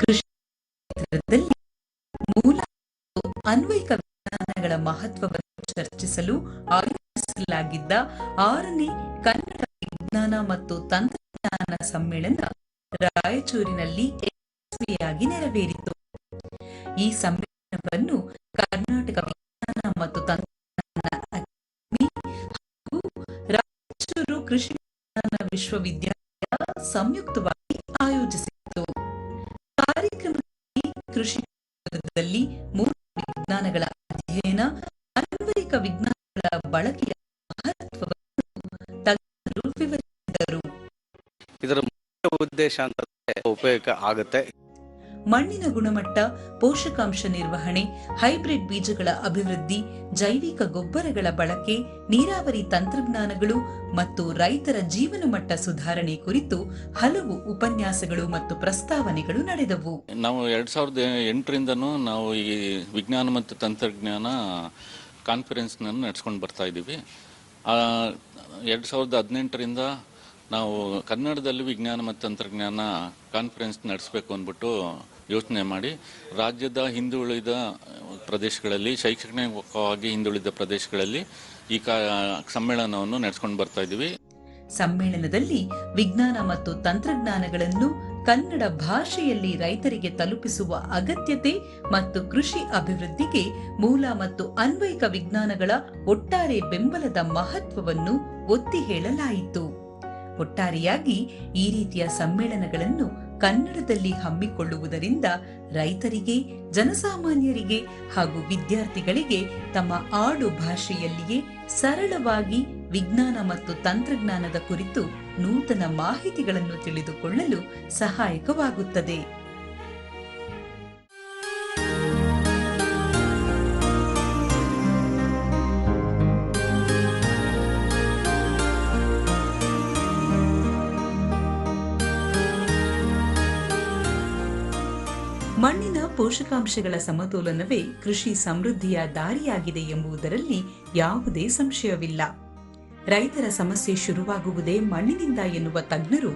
ಕೃಷಿ ಮೂಲ ಅನ್ವಯಿಕ ವಿಜ್ಞಾನಗಳ ಮಹತ್ವವನ್ನು ಚರ್ಚಿಸಲು ಆಯೋಜಿಸಲಾಗಿದ್ದ ಆರನೇ ಕನ್ನಡ ವಿಜ್ಞಾನ ಮತ್ತು ತಂತ್ರಜ್ಞಾನ ಸಮ್ಮೇಳನ ರಾಯಚೂರಿನಲ್ಲಿ ಯಶಸ್ವಿಯಾಗಿ ನೆರವೇರಿತು. ಈ ಸಮ್ಮೇಳನ ಉಪಯೋಗ ಆಗುತ್ತೆ. ಮಣ್ಣಿನ ಗುಣಮಟ್ಟ ಪೋಷಕಾಂಶ ನಿರ್ವಹಣೆ ಹೈಬ್ರಿಡ್ ಬೀಜಗಳ ಅಭಿವೃದ್ಧಿ ಜೈವಿಕ ಗೊಬ್ಬರಗಳ ಬಳಕೆ ನೀರಾವರಿ ತಂತ್ರಜ್ಞಾನಗಳು ಮತ್ತು ರೈತರ ಜೀವನ ಮಟ್ಟ ಸುಧಾರಣೆ ಕುರಿತು ಹಲವು ಉಪನ್ಯಾಸಗಳು ಮತ್ತು ಪ್ರಸ್ತಾವನೆಗಳು ನಡೆದವು. ನಾವು ಎರಡ್ ಸಾವಿರದ ಎಂಟರಿಂದನೂ ನಾವು ಈ ವಿಜ್ಞಾನ ಮತ್ತು ತಂತ್ರಜ್ಞಾನ ಕಾನ್ಫರೆನ್ಸ್ನ ನಡೆಸ್ಕೊಂಡು ಬರ್ತಾ ಇದ್ದೀವಿ. ಎರಡು ಸಾವಿರದ ಹದಿನೆಂಟರಿಂದ ನಾವು ಕನ್ನಡದಲ್ಲಿ ವಿಜ್ಞಾನ ಮತ್ತು ತಂತ್ರಜ್ಞಾನ ಕಾನ್ಫರೆನ್ಸ್ ನಡೆಸಬೇಕು ಅಂದ್ಬಿಟ್ಟು ಯೋಚನೆ ಮಾಡಿ, ರಾಜ್ಯದ ಹಿಂದುಳಿದ ಪ್ರದೇಶಗಳಲ್ಲಿ, ಶೈಕ್ಷಣಿಕವಾಗಿ ಹಿಂದುಳಿದ ಪ್ರದೇಶಗಳಲ್ಲಿ ಈ ಸಮ್ಮೇಳನವನ್ನು ನಡೆಸ್ಕೊಂಡು ಬರ್ತಾ ಇದ್ದೀವಿ. ಸಮ್ಮೇಳನದಲ್ಲಿ ವಿಜ್ಞಾನ ಮತ್ತು ತಂತ್ರಜ್ಞಾನಗಳನ್ನು ಕನ್ನಡ ಭಾಷೆಯಲ್ಲಿ ರೈತರಿಗೆ ತಲುಪಿಸುವ ಅಗತ್ಯತೆ ಮತ್ತು ಕೃಷಿ ಅಭಿವೃದ್ಧಿಗೆ ಮೂಲ ಮತ್ತು ಅನ್ವಯಿಕ ವಿಜ್ಞಾನಗಳ ಒಟ್ಟಾರೆ ಬೆಂಬಲದ ಮಹತ್ವವನ್ನು ಒತ್ತಿ ಹೇಳಲಾಯಿತು. ಒಟ್ಟಾರೆಯಾಗಿ ಈ ರೀತಿಯ ಸಮ್ಮೇಳನಗಳನ್ನು ಕನ್ನಡದಲ್ಲಿ ಹಮ್ಮಿಕೊಳ್ಳುವುದರಿಂದ ರೈತರಿಗೆ, ಜನಸಾಮಾನ್ಯರಿಗೆ ಹಾಗೂ ವಿದ್ಯಾರ್ಥಿಗಳಿಗೆ ತಮ್ಮ ಆಡು ಭಾಷೆಯಲ್ಲಿಯೇ ಸರಳವಾಗಿ ವಿಜ್ಞಾನ ಮತ್ತು ತಂತ್ರಜ್ಞಾನದ ಕುರಿತು ನೂತನ ಮಾಹಿತಿಗಳನ್ನು ತಿಳಿದುಕೊಳ್ಳಲು ಸಹಾಯಕವಾಗುತ್ತದೆ. ಪೋಷಕಾಂಶಗಳ ಸಮತೋಲನವೇ ಕೃಷಿ ಸಮೃದ್ಧಿಯ ದಾರಿಯಾಗಿದೆ ಎಂಬುದರಲ್ಲಿ ಯಾವುದೇ ಸಂಶಯವಿಲ್ಲ. ರೈತರ ಸಮಸ್ಯೆ ಶುರುವಾಗುವುದೇ ಮಣ್ಣಿನಿಂದ ಎನ್ನುವ ತಜ್ಞರು,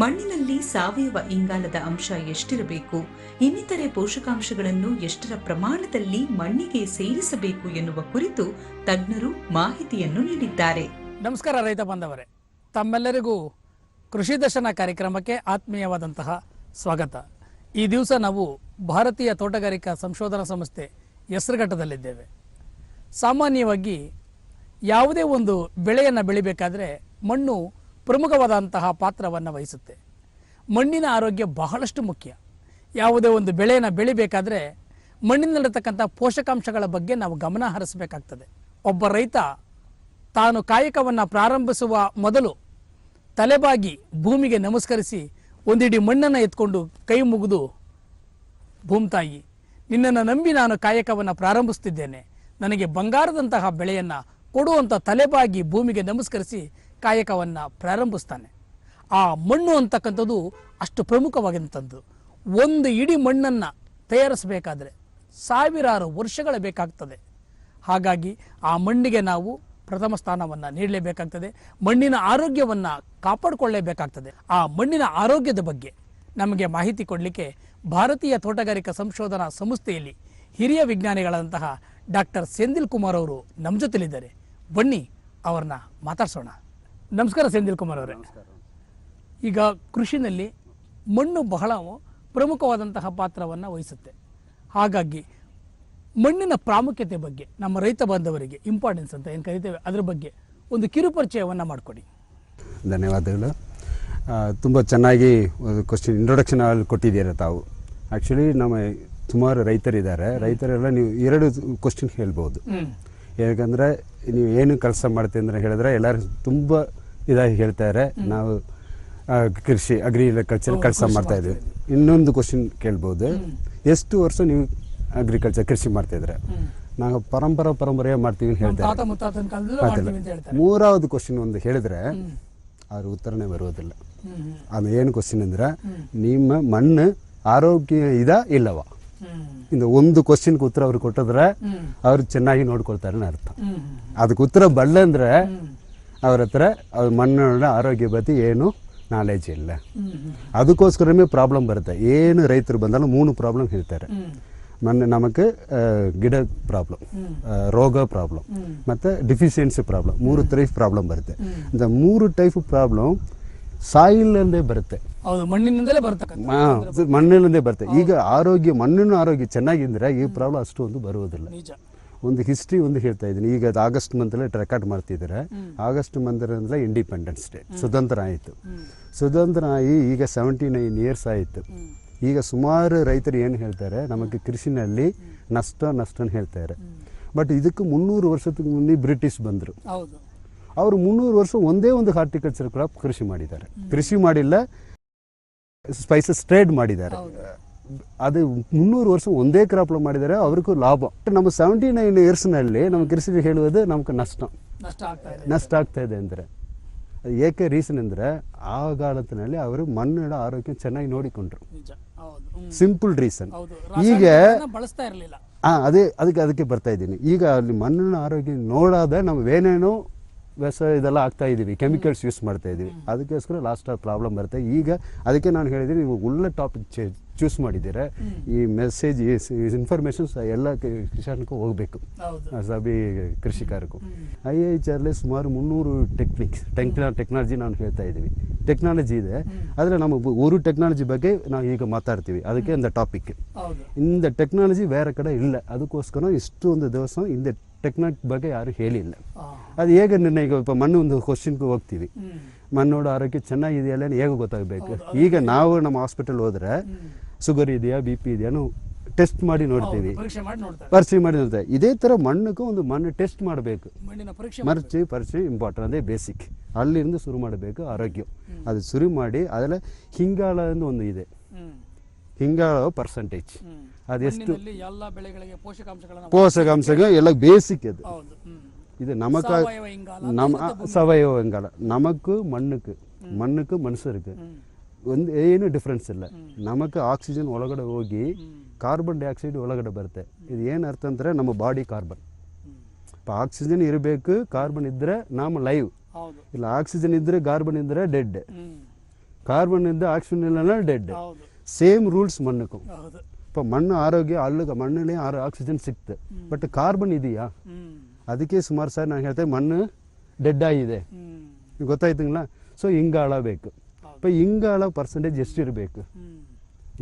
ಮಣ್ಣಿನಲ್ಲಿ ಸಾವಯವ ಇಂಗಾಲದ ಅಂಶ ಎಷ್ಟಿರಬೇಕು, ಇನ್ನಿತರೆ ಪೋಷಕಾಂಶಗಳನ್ನು ಎಷ್ಟರ ಪ್ರಮಾಣದಲ್ಲಿ ಮಣ್ಣಿಗೆ ಸೇರಿಸಬೇಕು ಎನ್ನುವ ಕುರಿತು ತಜ್ಞರು ಮಾಹಿತಿಯನ್ನು ನೀಡಿದ್ದಾರೆ. ನಮಸ್ಕಾರ ರೈತ ಬಾಂಧವರೇ. ತಮ್ಮೆಲ್ಲರಿಗೂ ಕೃಷಿ ದರ್ಶನ ಕಾರ್ಯಕ್ರಮಕ್ಕೆ ಆತ್ಮೀಯವಾದಂತಹ ಸ್ವಾಗತ. ಈ ದಿವಸ ನಾವು ಭಾರತೀಯ ತೋಟಗಾರಿಕಾ ಸಂಶೋಧನಾ ಸಂಸ್ಥೆ ಹೆಸರುಘಟ್ಟದಲ್ಲಿದ್ದೇವೆ. ಸಾಮಾನ್ಯವಾಗಿ ಯಾವುದೇ ಒಂದು ಬೆಳೆಯನ್ನು ಬೆಳಿಬೇಕಾದ್ರೆ ಮಣ್ಣು ಪ್ರಮುಖವಾದಂತಹ ಪಾತ್ರವನ್ನು ವಹಿಸುತ್ತೆ. ಮಣ್ಣಿನ ಆರೋಗ್ಯ ಬಹಳಷ್ಟು ಮುಖ್ಯ. ಯಾವುದೇ ಒಂದು ಬೆಳೆಯನ್ನು ಬೆಳಿಬೇಕಾದ್ರೆ ಮಣ್ಣಿನಲ್ಲಿರತಕ್ಕಂಥ ಪೋಷಕಾಂಶಗಳ ಬಗ್ಗೆ ನಾವು ಗಮನ ಹರಿಸಬೇಕಾಗ್ತದೆ. ಒಬ್ಬ ರೈತ ತಾನು ಕಾಯಕವನ್ನು ಪ್ರಾರಂಭಿಸುವ ಮೊದಲು ತಲೆಬಾಗಿ ಭೂಮಿಗೆ ನಮಸ್ಕರಿಸಿ ಒಂದಿಡಿ ಮಣ್ಣನ್ನು ಎತ್ಕೊಂಡು ಕೈ ಮುಗಿದು ಭೂಮ್ತಾಯಿ, ನಿನ್ನನ್ನು ನಂಬಿ ನಾನು ಕಾಯಕವನ್ನು ಪ್ರಾರಂಭಿಸುತ್ತಿದ್ದೇನೆ ನನಗೆ ಬಂಗಾರದಂತಹ ಬೆಳೆಯನ್ನು ಕೊಡುವಂಥ ತಲೆಬಾಗಿ ಭೂಮಿಗೆ ನಮಸ್ಕರಿಸಿ ಕಾಯಕವನ್ನು ಪ್ರಾರಂಭಿಸ್ತಾನೆ. ಆ ಮಣ್ಣು ಅಂತಕ್ಕಂಥದ್ದು ಅಷ್ಟು ಪ್ರಮುಖವಾಗಿದ್ದಂಥದ್ದು ಒಂದು ಇಡೀ ಮಣ್ಣನ್ನು ತಯಾರಿಸಬೇಕಾದ್ರೆ ಸಾವಿರಾರು ವರ್ಷಗಳ ಬೇಕಾಗ್ತದೆ. ಹಾಗಾಗಿ ಆ ಮಣ್ಣಿಗೆ ನಾವು ಪ್ರಥಮ ಸ್ಥಾನವನ್ನು ನೀಡಲೇಬೇಕಾಗ್ತದೆ. ಮಣ್ಣಿನ ಆರೋಗ್ಯವನ್ನು ಕಾಪಾಡಿಕೊಳ್ಳಲೇಬೇಕಾಗ್ತದೆ ಆ ಮಣ್ಣಿನ ಆರೋಗ್ಯದ ಬಗ್ಗೆ ನಮಗೆ ಮಾಹಿತಿ ಕೊಡಲಿಕ್ಕೆ ಭಾರತೀಯ ತೋಟಗಾರಿಕಾ ಸಂಶೋಧನಾ ಸಂಸ್ಥೆಯಲ್ಲಿ ಹಿರಿಯ ವಿಜ್ಞಾನಿಗಳಂತಹ ಡಾಕ್ಟರ್ ಸೆಂದಿಲ್ ಕುಮಾರ್ ಅವರು ನಮ್ಮ ಜೊತೆಲಿದ್ದಾರೆ. ಬನ್ನಿ ಅವ್ರನ್ನ ಮಾತಾಡ್ಸೋಣ. ನಮಸ್ಕಾರ ಸೆಂದಿಲ್ ಕುಮಾರ್ ಅವರೇ. ಈಗ ಕೃಷಿನಲ್ಲಿ ಮಣ್ಣು ಬಹಳ ಪ್ರಮುಖವಾದಂತಹ ಪಾತ್ರವನ್ನು ವಹಿಸುತ್ತೆ. ಹಾಗಾಗಿ ಮಣ್ಣಿನ ಪ್ರಾಮುಖ್ಯತೆ ಬಗ್ಗೆ ನಮ್ಮ ರೈತ ಬಾಂಧವರಿಗೆ ಇಂಪಾರ್ಟೆನ್ಸ್ ಅಂತ ಏನು ಕರಿತೇವೆ ಅದರ ಬಗ್ಗೆ ಒಂದು ಕಿರುಪರಿಚಯವನ್ನು ಮಾಡಿಕೊಡಿ. ಧನ್ಯವಾದಗಳು. ತುಂಬ ಚೆನ್ನಾಗಿ ಕ್ವಶನ್ ಇಂಟ್ರೊಡಕ್ಷನ್ ಅಲ್ಲಿ ಕೊಟ್ಟಿದ್ದೀರಾ ತಾವು. ಆ್ಯಕ್ಚುಲಿ ನಮ್ಮ ಸುಮಾರು ರೈತರಿದ್ದಾರೆ. ರೈತರೆಲ್ಲ ನೀವು ಎರಡು ಕ್ವಶನ್ ಹೇಳ್ಬೋದು. ಯಾಕಂದರೆ ನೀವು ಏನು ಕೆಲಸ ಮಾಡ್ತೀವಿ ಅಂದರೆ ಹೇಳಿದ್ರೆ ಎಲ್ಲರೂ ತುಂಬ ಇದಾಗಿ ಹೇಳ್ತಾರೆ ನಾವು ಕೃಷಿ ಕೃಷಿ ಅಗ್ರಿಕಲ್ಚರ್ ಕೆಲಸ ಮಾಡ್ತಾ ಇದ್ದೀವಿ. ಇನ್ನೊಂದು ಕ್ವಶನ್ ಕೇಳ್ಬೋದು. ಎಷ್ಟು ವರ್ಷ ನೀವು ಅಗ್ರಿಕಲ್ಚರ್ ಕೃಷಿ ಮಾಡ್ತಾ ಇದ್ರೆ ನಾವು ಪರಂಪರೆ ಪರಂಪರೆ ಮಾಡ್ತೀವಿ ಹೇಳ್ತಾರೆ. ಮೂರಾவது ಕ್ವಶನ್ ಒಂದು ಹೇಳಿದ್ರೆ ಅವ್ರ ಉತ್ತರನೇ ಬರುವುದಿಲ್ಲ. ಅದು ಏನು ಕ್ವಶನ್ ಅಂದ್ರೆ ನಿಮ್ಮ ಮಣ್ಣು ಆರೋಗ್ಯ ಇದ ಇಲ್ಲವ? ಇದು ಒಂದು ಕ್ವಶನ್ಗೆ ಉತ್ತರ ಅವ್ರು ಕೊಟ್ಟಿದ್ರೆ ಅವ್ರು ಚೆನ್ನಾಗಿ ನೋಡ್ಕೊಳ್ತಾರೆ ಅರ್ಥ. ಅದಕ್ಕೆ ಉತ್ತರ ಬರಲಂದ್ರೆ ಅವ್ರ ಹತ್ರ ಅವ್ರ ಮಣ್ಣಿನ ಆರೋಗ್ಯ ಬಗ್ಗೆ ಏನು ನಾಲೆಜ್ ಇಲ್ಲ. ಅದಕ್ಕೋಸ್ಕರವೇ ಪ್ರಾಬ್ಲಮ್ ಬರುತ್ತೆ. ಏನು ರೈತರು ಬಂದಾಗ ಮೂರು ಪ್ರಾಬ್ಲಮ್ ಹೇಳ್ತಾರೆ. ಮೊನ್ನೆ ನಮಗೆ ಗಿಡ ಪ್ರಾಬ್ಲಮ್ ರೋಗ ಪ್ರಾಬ್ಲಮ್ ಮತ್ತು ಡಿಫಿಷಿಯನ್ಸಿ ಪ್ರಾಬ್ಲಮ್ ಮೂರು ಟೈಪ್ ಪ್ರಾಬ್ಲಮ್ ಬರುತ್ತೆ. ಅಂತ ಮೂರು ಟೈಪ್ ಪ್ರಾಬ್ಲಮ್ ಸಾಯಿಲಲ್ಲೇ ಬರುತ್ತೆ. ಹೌದು ಮಣ್ಣಿನಿಂದಲೇ ಬರ್ತಕ್ಕಂಥ ಮಾ- ಮಣ್ಣಿನಲ್ಲೇ ಬರುತ್ತೆ. ಈಗ ಆರೋಗ್ಯ ಮಣ್ಣಿನ ಆರೋಗ್ಯ ಚೆನ್ನಾಗಿದ್ರೆ ಈ ಪ್ರಾಬ್ಲಮ್ ಒಂದು ಬರುವುದಿಲ್ಲ. ಒಂದು ಹಿಸ್ಟ್ರಿ ಒಂದು ಹೇಳ್ತಾ ಇದ್ದೀನಿ. ಈಗ ಅದು ಆಗಸ್ಟ್ ಮಂತಲ್ಲೇ ರೆಕಾರ್ಡ್ ಮಾಡ್ತಿದ್ದಾರೆ. ಆಗಸ್ಟ್ ಮಂತಂದ್ರೆ ಇಂಡಿಪೆಂಡೆನ್ಸ್ ಡೇ ಸ್ವತಂತ್ರ ಆಯಿತು. ಸ್ವತಂತ್ರ ಆಗಿ ಈಗ ಸೆವೆಂಟಿ ನೈನ್ ಇಯರ್ಸ್ ಆಯಿತು ಈಗ ಸುಮಾರು ರೈತರು ಏನು ಹೇಳ್ತಾರೆ? ನಮಗೆ ಕೃಷಿನಲ್ಲಿ ನಷ್ಟ ನಷ್ಟ ಹೇಳ್ತಾರೆ ಬಟ್ ಇದಕ್ಕೆ ಮುನ್ನೂರು ವರ್ಷದ ಮುಂದೆ ಬ್ರಿಟಿಷ್ ಬಂದರು. ಅವರು ಮುನ್ನೂರು ವರ್ಷ ಒಂದೇ ಒಂದು ಹಾರ್ಟಿಕಲ್ಚರ್ ಕ್ರಾಪ್ ಕೃಷಿ ಮಾಡಿದ್ದಾರೆ. ಕೃಷಿ ಮಾಡಿಲ್ಲ ಸ್ಪೈಸಸ್ ಟ್ರೇಡ್ ಮಾಡಿದ್ದಾರೆ. ಅದು ಮುನ್ನೂರು ವರ್ಷ ಒಂದೇ ಕ್ರಾಪ್ ಮಾಡಿದ್ದಾರೆ ಅವ್ರಿಗೂ ಲಾಭ. ನಮ್ಮ ಸೆವೆಂಟಿ ನೈನ್ ಇಯರ್ಸ್ನಲ್ಲಿ ನಮ್ಮ ಕೃಷಿ ಹೇಳುವುದು ನಮ್ಗೆ ನಷ್ಟ. ನಷ್ಟ ಆಗ್ತಾ ಇದೆ. ಅಂದರೆ ಅದು ಏಕೆ ರೀಸನ್ ಅಂದರೆ ಆ ಕಾಲದಲ್ಲಿ ಅವರು ಮಣ್ಣಿನ ಆರೋಗ್ಯ ಚೆನ್ನಾಗಿ ನೋಡಿಕೊಂಡ್ರು. ಸಿಂಪಲ್ ರೀಸನ್ ಈಗ ಬಳಸ್ತಾ ಇರಲಿಲ್ಲ. ಹಾಂ ಅದೇ ಅದಕ್ಕೆ ಅದಕ್ಕೆ ಬರ್ತಾ ಇದ್ದೀನಿ. ಈಗ ಅಲ್ಲಿ ಮಣ್ಣಿನ ಆರೋಗ್ಯ ನೋಡಾದ ನಾವು ಏನೇನೋ ವ್ಯಸ ಇದೆಲ್ಲ ಆಗ್ತಾ ಇದ್ದೀವಿ ಕೆಮಿಕಲ್ಸ್ ಯೂಸ್ ಮಾಡ್ತಾ ಇದ್ದೀವಿ ಅದಕ್ಕೋಸ್ಕರ ಲಾಸ್ಟ್ ಪ್ರಾಬ್ಲಮ್ ಬರುತ್ತೆ. ಈಗ ಅದಕ್ಕೆ ನಾನು ಹೇಳಿದ್ದೀನಿ ನೀವು ಒಳ್ಳೆ ಟಾಪಿಕ್ ಚೂಸ್ ಮಾಡಿದ್ದೀರಾ? ಈ ಮೆಸೇಜ್ ಈ ಇನ್ಫಾರ್ಮೇಷನ್ಸ್ ಎಲ್ಲ ಕಿಸಾನಕ್ಕೂ ಹೋಗಬೇಕು. ಸಬಿ ಕೃಷಿಕಾರಕ್ಕೂ. ಐ ಐ ಆರ್ಲಿ ಸುಮಾರು ಮುನ್ನೂರು ಟೆಕ್ನಿಕ್ಸ್ ಟೆಕ್ನ ಟೆಕ್ನಾಲಜಿ ನಾನು ಹೇಳ್ತಾ ಇದ್ದೀವಿ. ಟೆಕ್ನಾಲಜಿ ಇದೆ. ಆದರೆ ನಮ್ಮ ಊರು ಟೆಕ್ನಾಲಜಿ ಬಗ್ಗೆ ನಾವು ಈಗ ಮಾತಾಡ್ತೀವಿ. ಅದಕ್ಕೆ ಒಂದು ಟಾಪಿಕ್ ಇಂದ ಟೆಕ್ನಾಲಜಿ ಬೇರೆ ಕಡೆ ಇಲ್ಲ. ಅದಕ್ಕೋಸ್ಕರ ಇಷ್ಟು ಒಂದು ದಿವಸ ಹಿಂದೆ ಟೆಕ್ನಾಲಜಿ ಬಗ್ಗೆ ಯಾರು ಹೇಳಿಲ್ಲ. ಅದು ಹೇಗೆ ನಿನ್ನೆ ಈಗ ಮಣ್ಣು ಒಂದು ಕ್ವಶನ್ಗೂ ಹೋಗ್ತೀವಿ. ಮಣ್ಣೋಡ ಆರೋಗ್ಯ ಚೆನ್ನಾಗಿದೆಯಲ್ಲ ಹೇಗೆ ಗೊತ್ತಾಗಬೇಕು? ಈಗ ನಾವು ನಮ್ಮ ಹಾಸ್ಪಿಟಲ್ ಹೋದ್ರೆ ಶುಗರ್ ಇದೆಯಾ ಬಿ ಪಿ ಇದೆಯಾ ನಾವು ಟೆಸ್ಟ್ ಮಾಡಿ ನೋಡ್ತೀವಿ ಪರೀಕ್ಷೆ ಮಾಡಿ ನೋಡ್ತಾರೆ ಪರೀಕ್ಷೆ ಮಾಡಿ ನೋಡ್ತೇವೆ ಇದೇ ಥರ ಮಣ್ಣಕ್ಕೂ ಒಂದು ಮಣ್ಣು ಟೆಸ್ಟ್ ಮಾಡಬೇಕು ಮಣ್ಣಿನ ಪರೀಕ್ಷೆ ಮರ್ಚಿ ಪರೀಕ್ಷೆ ಇಂಪಾರ್ಟೆಂಟ್ ಅದೇ ಬೇಸಿಕ್ ಅಲ್ಲಿಂದ ಶುರು ಮಾಡಬೇಕು ಆರೋಗ್ಯ ಅದು ಶುರು ಮಾಡಿ ಅದೆಲ್ಲ ಹಿಂಗಾಳ ಅಂತ ಒಂದು ಇದೆ ಹ್ಮ್ ಹಿಂಗಾಳ ಪರ್ಸೆಂಟೇಜ್ ಹ್ಮ್ ಅದೆಷ್ಟು ಮಣ್ಣಿನಲ್ಲಿ ಎಲ್ಲ ಬೆಳೆಗಳಿಗೆ ಪೋಷಕಾಂಶಗಳನ್ನ ಪೋಷಕಾಂಶಗಳು ಎಲ್ಲ ಬೇಸಿಕ್ ಅದು ಹೌದು ಹ್ಮ್ ಇದು நமக்கு ಸಾವಯವ ಇಂಗಾಲ நம்ம சவயவ வெங்கால நமக்கு மண்ணுக்கு ಮಣ್ಣಕ್ಕೆ ಮನುಷ್ಯರಿಗೆ ಒಂದು ಏನು ಡಿಫ್ರೆನ್ಸ್ ಇಲ್ಲ. ನಮಗೆ ಆಕ್ಸಿಜನ್ ಒಳಗಡೆ ಹೋಗಿ ಕಾರ್ಬನ್ ಡೈಆಕ್ಸೈಡ್ ಒಳಗಡೆ ಬರುತ್ತೆ. ಇದು ಏನು ಅರ್ಥ ಅಂದರೆ ನಮ್ಮ ಬಾಡಿ ಕಾರ್ಬನ್ ಆಕ್ಸಿಜನ್ ಇರಬೇಕು ಕಾರ್ಬನ್ ಇದ್ದರೆ ನಾವು ಲೈವ್ ಇಲ್ಲ ಆಕ್ಸಿಜನ್ ಇದ್ದರೆ ಕಾರ್ಬನ್ ಇದ್ದರೆ ಡೆಡ್ ಕಾರ್ಬನ್ ಇದ್ದರೆ ಆಕ್ಸಿಜನ್ ಇಲ್ಲ ಡೆಡ್ ಸೇಮ್ ರೂಲ್ಸ್ ಮಣ್ಣಕ್ಕೂ. ಇಪ್ಪ ಮಣ್ಣು ಆರೋಗ್ಯ ಅಲ್ಲಿಗೆ ಮಣ್ಣಲ್ಲಿ ಆರೋ ಆಕ್ಸಿಜನ್ ಸಿಕ್ತು. ಬಟ್ ಕಾರ್ಬನ್ ಇದೆಯಾ? ಅದಕ್ಕೆ ಸುಮಾರು ಸಾರಿ ನಾನು ಹೇಳ್ತೇನೆ ಮಣ್ಣು ಡೆಡ್ ಆಗಿದೆ. ಗೊತ್ತಾಯ್ತುங்களா ಸೊ ಹಿಂಗಾಳಬೇಕು இப்போ ಇಂಗಾಳ ಪರ್ಸೆಂಟೇಜ್ ಎಷ್ಟಿರಬೇಕು ಹ್ಮ್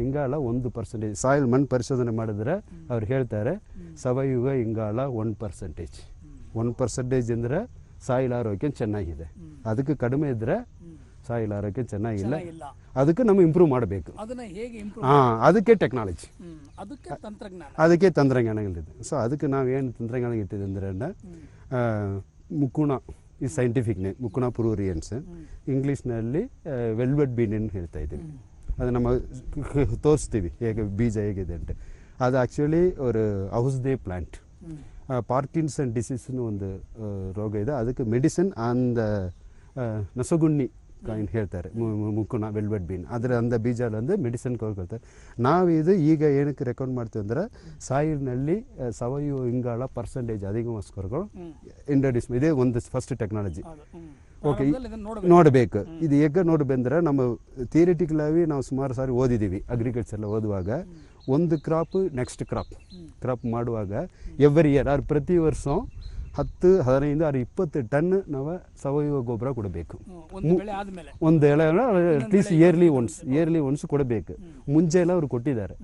ಇಂಗಾಳ ಒಂದು ಪರ್ಸೆಂಟೇಜ್ ಸಾಯಿಲ್ ಮಣ್ಣು ಪರಿಶೋಧನೆ ಮಾಡಿದ್ರೆ ಅವ್ರು ಹೇಳ್ತಾರೆ ಸವಯುಗ ಇಂಗಾಳ ಒನ್ ಪರ್ಸೆಂಟೇಜ್ ಒನ್ ಪರ್ಸೆಂಟೇಜ್ ಅಂದರೆ ಸಾಯಿಲ್ ಆರೋಗ್ಯ ಚೆನ್ನಾಗಿದೆ ಅದಕ್ಕೆ ಕಡಿಮೆ ಇದ್ದರೆ ಸಾಯಿಲ್ ಆರೋಗ್ಯ ಚೆನ್ನಾಗಿಲ್ಲ ಇಲ್ಲ ಅದಕ್ಕೆ ನಾವು ಇಂಪ್ರೂವ್ ಮಾಡಬೇಕು ಅದನ್ನ ಹೇಗೆ ಇಂಪ್ರೂವ್ ಹಾಂ ಅದಕ್ಕೆ ಟೆಕ್ನಾಲಜಿ ಹ್ಮ್ ಅದಕ್ಕೆ ತಂತ್ರಜ್ಞಾನ ಅದಕ್ಕೆ ತಂತ್ರಜ್ಞಾನಗಳಿದೆ ಸೊ ಅದಕ್ಕೆ ನಾವೇನು ತಂತ್ರಜ್ಞಾನ ಇಟ್ಟಿದೆ ಅಂದರೆ ಮುಕುಣ ಈ ಸೈಂಟಿಫಿಕ್ ನೇಮ್ ಮುಕುನ ಪುರೂರಿಯನ್ಸ್ ಇಂಗ್ಲೀಷ್ನಲ್ಲಿ ವೆಲ್ವೆಟ್ ಬೀನ್ ಅಂತ ಹೇಳ್ತಾ ಇದ್ದೀವಿ ಅದು ನಮ್ಮ ತೋರಿಸ್ತೀವಿ ಹೇಗೆ ಬೀಜ ಹೇಗಿದೆ ಅಂತ. ಅದು ಆ್ಯಕ್ಚುಲಿ ಅವರು ಔಷಧಿ ಪ್ಲ್ಯಾಂಟ್ ಪಾರ್ಕಿನ್ಸನ್ ಡಿಸೀಸ್ನು ಒಂದು ರೋಗ ಇದೆ. ಅದಕ್ಕೆ ಮೆಡಿಸಿನ್ ಆನ್ ದ ನಸಗುಣ್ಣಿ ಕಾಯಿನ್ ಹೇಳ್ತಾರೆ ಮು- ಮು- ವೆಲ್ವೆಟ್ ಬೀನ್. ಅದರ ಅಂದ ಬೀಜ ಒಂದು ಮೆಡಿಸಿನ್ ಕೊಡ್ತಾರೆ ನಾವು ಇದು ಈಗ ಏನಕ್ಕೆ ರೆಕಮೆಂಡ್ ಮಾಡ್ತೀವಿ ಅಂದ್ರೆ ಸಾಯಿಲ್ನಲ್ಲಿ ಸಾವಯವ ಇಂಗಾಳ ಪರ್ಸೆಂಟೇಜ್ ಸ್ಕೋರ್ಗಳು ಇಂಟ್ರಡ್ಯೂಸ್ ಇದೇ ಒಂದು ಫಸ್ಟ್ ಟೆಕ್ನಾಲಜಿ ಓಕೆ ನೋಡಬೇಕು. ಇದು ಹೇಗೆ ನೋಡಬೇಕಂದ್ರೆ ನಮ್ಮ ಥಿಯರಿಟಿಕಲ್ ಆಗಿ ನಾವು ಸುಮಾರು ಸಾರಿ ಓದಿದ್ದೀವಿ ಅಗ್ರಿಕಲ್ಚರ್ ಓದುವಾಗ. ಒಂದು ಕ್ರಾಪ್ ನೆಕ್ಸ್ಟ್ ಕ್ರಾಪ್ ಕ್ರಾಪ್ ಮಾಡುವಾಗ ಎವ್ರಿ ಇಯರ್ ಅವ್ರು ಪ್ರತಿ ವರ್ಷ ಹತ್ತು ಹದಿನೈದು ಆರು ಇಪ್ಪತ್ತು ಟನ್ ನಾವು ಸಾವಯವ ಗೊಬ್ಬರ ಕೊಡಬೇಕು. ಒಂದು ಎಳೆ at least yearly once yearly once ಕೊಡಬೇಕು. ಮುಂಚೆ ಎಲ್ಲ ಅವ್ರು ಕೊಟ್ಟಿದ್ದಾರೆ.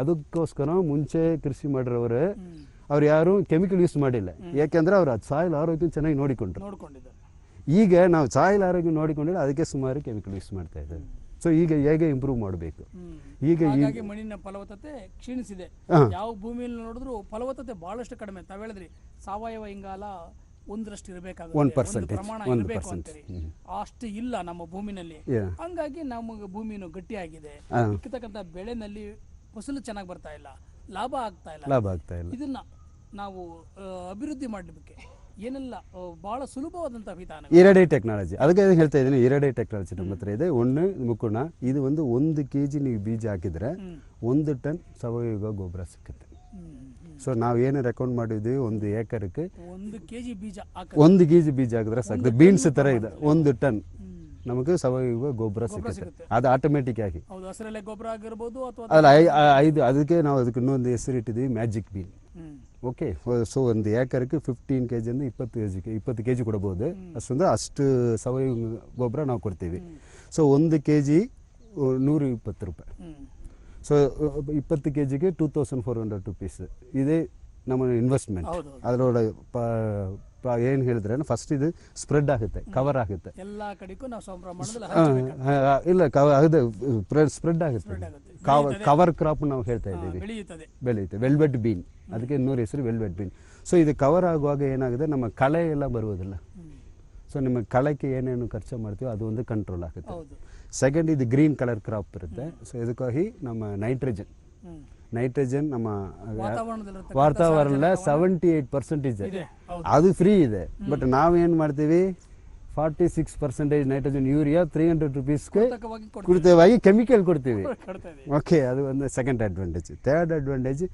ಅದಕ್ಕೋಸ್ಕರ ಮುಂಚೆ ಕೃಷಿ ಮಾಡಿರೋರು ಅವ್ರು ಯಾರು ಕೆಮಿಕಲ್ ಯೂಸ್ ಮಾಡಿಲ್ಲ. ಯಾಕೆಂದ್ರೆ ಅವ್ರು ಸಾಯಿಲ್ ಆರೋಗ್ಯ ಚೆನ್ನಾಗಿ ನೋಡಿಕೊಂಡ್ರು. ಈಗ ನಾವು ಸಾಯಿಲ್ ಆರೋಗ್ಯ ನೋಡಿಕೊಂಡಿಲ್ಲ ಅದಕ್ಕೆ ಸುಮಾರು ಕೆಮಿಕಲ್ ಯೂಸ್ ಮಾಡ್ತಾ ಇದ್ದಾರೆ. ಸೊ ಈಗ ಹೇಗೆ ಇಂಪ್ರೂವ್ ಮಾಡಬೇಕು? ಈಗ ಹಾಗಾಗಿ ಮಣ್ಣಿನ ಫಲವತ್ತತೆ ಕ್ಷೀಣಿಸಿದೆ. ಯಾವ ಭೂಮಿಯಲ್ಲಿ ನೋಡಿದ್ರು ಫಲವತ್ತತೆ ಬಹಳಷ್ಟು ಕಡಿಮೆ. ತಾವ್ ಹೇಳಿದ್ರಿ ಸಾವಯವ ಇಂಗಾಲ ಒಂದರಷ್ಟು ಇರಬೇಕಾಗುತ್ತೆ. ಪ್ರಮಾಣ ಇರಬೇಕು percent. ಅಷ್ಟು ಇಲ್ಲ ನಮ್ಮ ಭೂಮಿನಲ್ಲಿ. ಹಂಗಾಗಿ ನಮಗೆ ಭೂಮಿನೂ ಗಟ್ಟಿಯಾಗಿದೆ. ಸಿಕ್ಕತಕ್ಕಂಥ ಬೆಳೆನಲ್ಲಿ ಫಸಲು ಚೆನ್ನಾಗಿ ಬರ್ತಾ ಇಲ್ಲ. ಲಾಭ ಆಗ್ತಾ ಇಲ್ಲ. ಲಾಭ ಆಗ್ತಾ ಇಲ್ಲ. ಇದನ್ನ ನಾವು ಅಭಿವೃದ್ಧಿ ಮಾಡಲಿಕ್ಕೆ. ಏನೆಲ್ಲ ಬಹಳ ಸುಲಭವಾದಂತಹ ವಿಧಾನ ಎರಡೇ ಟೆಕ್ನಾಲಜಿ ಅದಕ್ಕೆ ಹೇಳ್ತಾ ಇದ್ದೀನಿ ಎರಡೇ ಟೆಕ್ನಾಲಜಿ ನಮ್ಮ ಹತ್ರ ಇದೆ. ಒಂದು ಮುಕುಣ ಇದು ಒಂದು ಒಂದು ಕೆ ಜಿ ನೀವು ಬೀಜ ಹಾಕಿದ್ರೆ ಒಂದು ಟನ್ ಸಾವಯವ ಗೊಬ್ಬರ ಸಿಕ್ಕುತ್ತೆ. ಸೊ ನಾವು ಏನು ರೆಕಮೆಂಡ್ ಮಾಡಿದ್ವಿ ಒಂದು ಏಕರಕ್ಕೆ ಒಂದು ಕೆಜಿ ಬೀಜ ಹಾಕ ಒಂದು ಕೆ ಜಿ ಬೀಜ ಹಾಕಿದ್ರೆ ಸಾಕು. ಬೀನ್ಸ್ ಥರ ಇದೆ ಒಂದು ಟನ್ ನಮಗೆ ಸಾವಯವ ಗೊಬ್ಬರ ಸಿಗುತ್ತೆ. ಅದು ಆಟೋಮೆಟಿಕ್ ಆಗಿ. ಗೊಬ್ಬರ ಆಗಿರ್ಬೋದು ಅಥವಾ ಐದು ಅದಕ್ಕೆ ನಾವು ಅದಕ್ಕೆ ಇನ್ನೊಂದು ಹೆಸರು ಮ್ಯಾಜಿಕ್ ಬೀನ್ ಓಕೆ ಸೊ ಒಂದು ಏಕರಕ್ಕೆ ಫಿಫ್ಟೀನ್ ಕೆ ಜಿಯಿಂದ ಇಪ್ಪತ್ತು ಕೆ ಜಿ ಇಪ್ಪತ್ತು ಕೆ ಜಿ ಕೊಡ್ಬೋದು ಅಷ್ಟೊಂದು ಅಷ್ಟು ಸಾವಯವ ಗೊಬ್ಬರ ನಾವು ಕೊಡ್ತೀವಿ. ಸೊ ಒಂದು ಕೆ ಜಿ ನೂರ ಇಪ್ಪತ್ತು ರೂಪಾಯಿ. ಸೊ ಇಪ್ಪತ್ತು ಕೆ ಜಿಗೆ two thousand four hundred rupees ಇದೇ ನಮ್ಮ ಇನ್ವೆಸ್ಟ್ಮೆಂಟ್. ಅದರೊಳಗೆ ಏನು ಹೇಳಿದ್ರೆ ಫಸ್ಟ್ ಇದು ಸ್ಪ್ರೆಡ್ ಆಗುತ್ತೆ ಕವರ್ ಆಗುತ್ತೆ. ಇಲ್ಲ ಅದು ಸ್ಪ್ರೆಡ್ ಆಗುತ್ತೆ. ಕವರ್ ಕ್ರಾಪ್ ನಾವು ಹೇಳ್ತಾ ಇದ್ದೀವಿ. ಬೆಳೆಯುತ್ತೆ. ವೆಲ್ವೆಟ್ ಬೀನ್ ಅದಕ್ಕೆ ಇನ್ನೂರು ಹೆಸರು ವೆಲ್ವೆಟ್ ಬೀನ್ ಸೊ ಇದು ಕವರ್ ಆಗುವಾಗ ಏನಾಗಿದೆ? ನಮ್ಮ ಕಳೆ ಎಲ್ಲ ಬರುವುದಿಲ್ಲ. ಸೊ ನಿಮ್ಮ ಕಳೆಗೆ ಏನೇನು ಖರ್ಚು ಮಾಡ್ತೀವೋ ಅದು ಒಂದು ಕಂಟ್ರೋಲ್ ಆಗುತ್ತೆ. ಸೆಕೆಂಡ್ ಇದು ಗ್ರೀನ್ ಕಲರ್ ಕ್ರಾಪ್ ಇರುತ್ತೆ. ಸೊ ಇದಕ್ಕಾಗಿ ನಮ್ಮ ನೈಟ್ರೋಜನ್ ನೈಟ್ರೋಜನ್ ನಮ್ಮ ವಾತಾವರಣ ಸೆವೆಂಟಿ ಏಟ್ ಪರ್ಸೆಂಟೇಜ್ ಇದೆ, ಅದು ಫ್ರೀ ಇದೆ. ಬಟ್ ನಾವೇನು ಮಾಡ್ತೀವಿ? Forty six percentage nitrogen urea three hundred ರುಪೀಸ್ಗೆ ಕೊಡ್ತೇವಾಗಿ ಕೆಮಿಕಲ್ ಕೊಡ್ತೀವಿ. ಓಕೆ ಅದು ಒಂದು ಸೆಕೆಂಡ್ ಅಡ್ವಾಂಟೇಜ್ ಥರ್ಡ್ ಅಡ್ವಾಂಟೇಜ್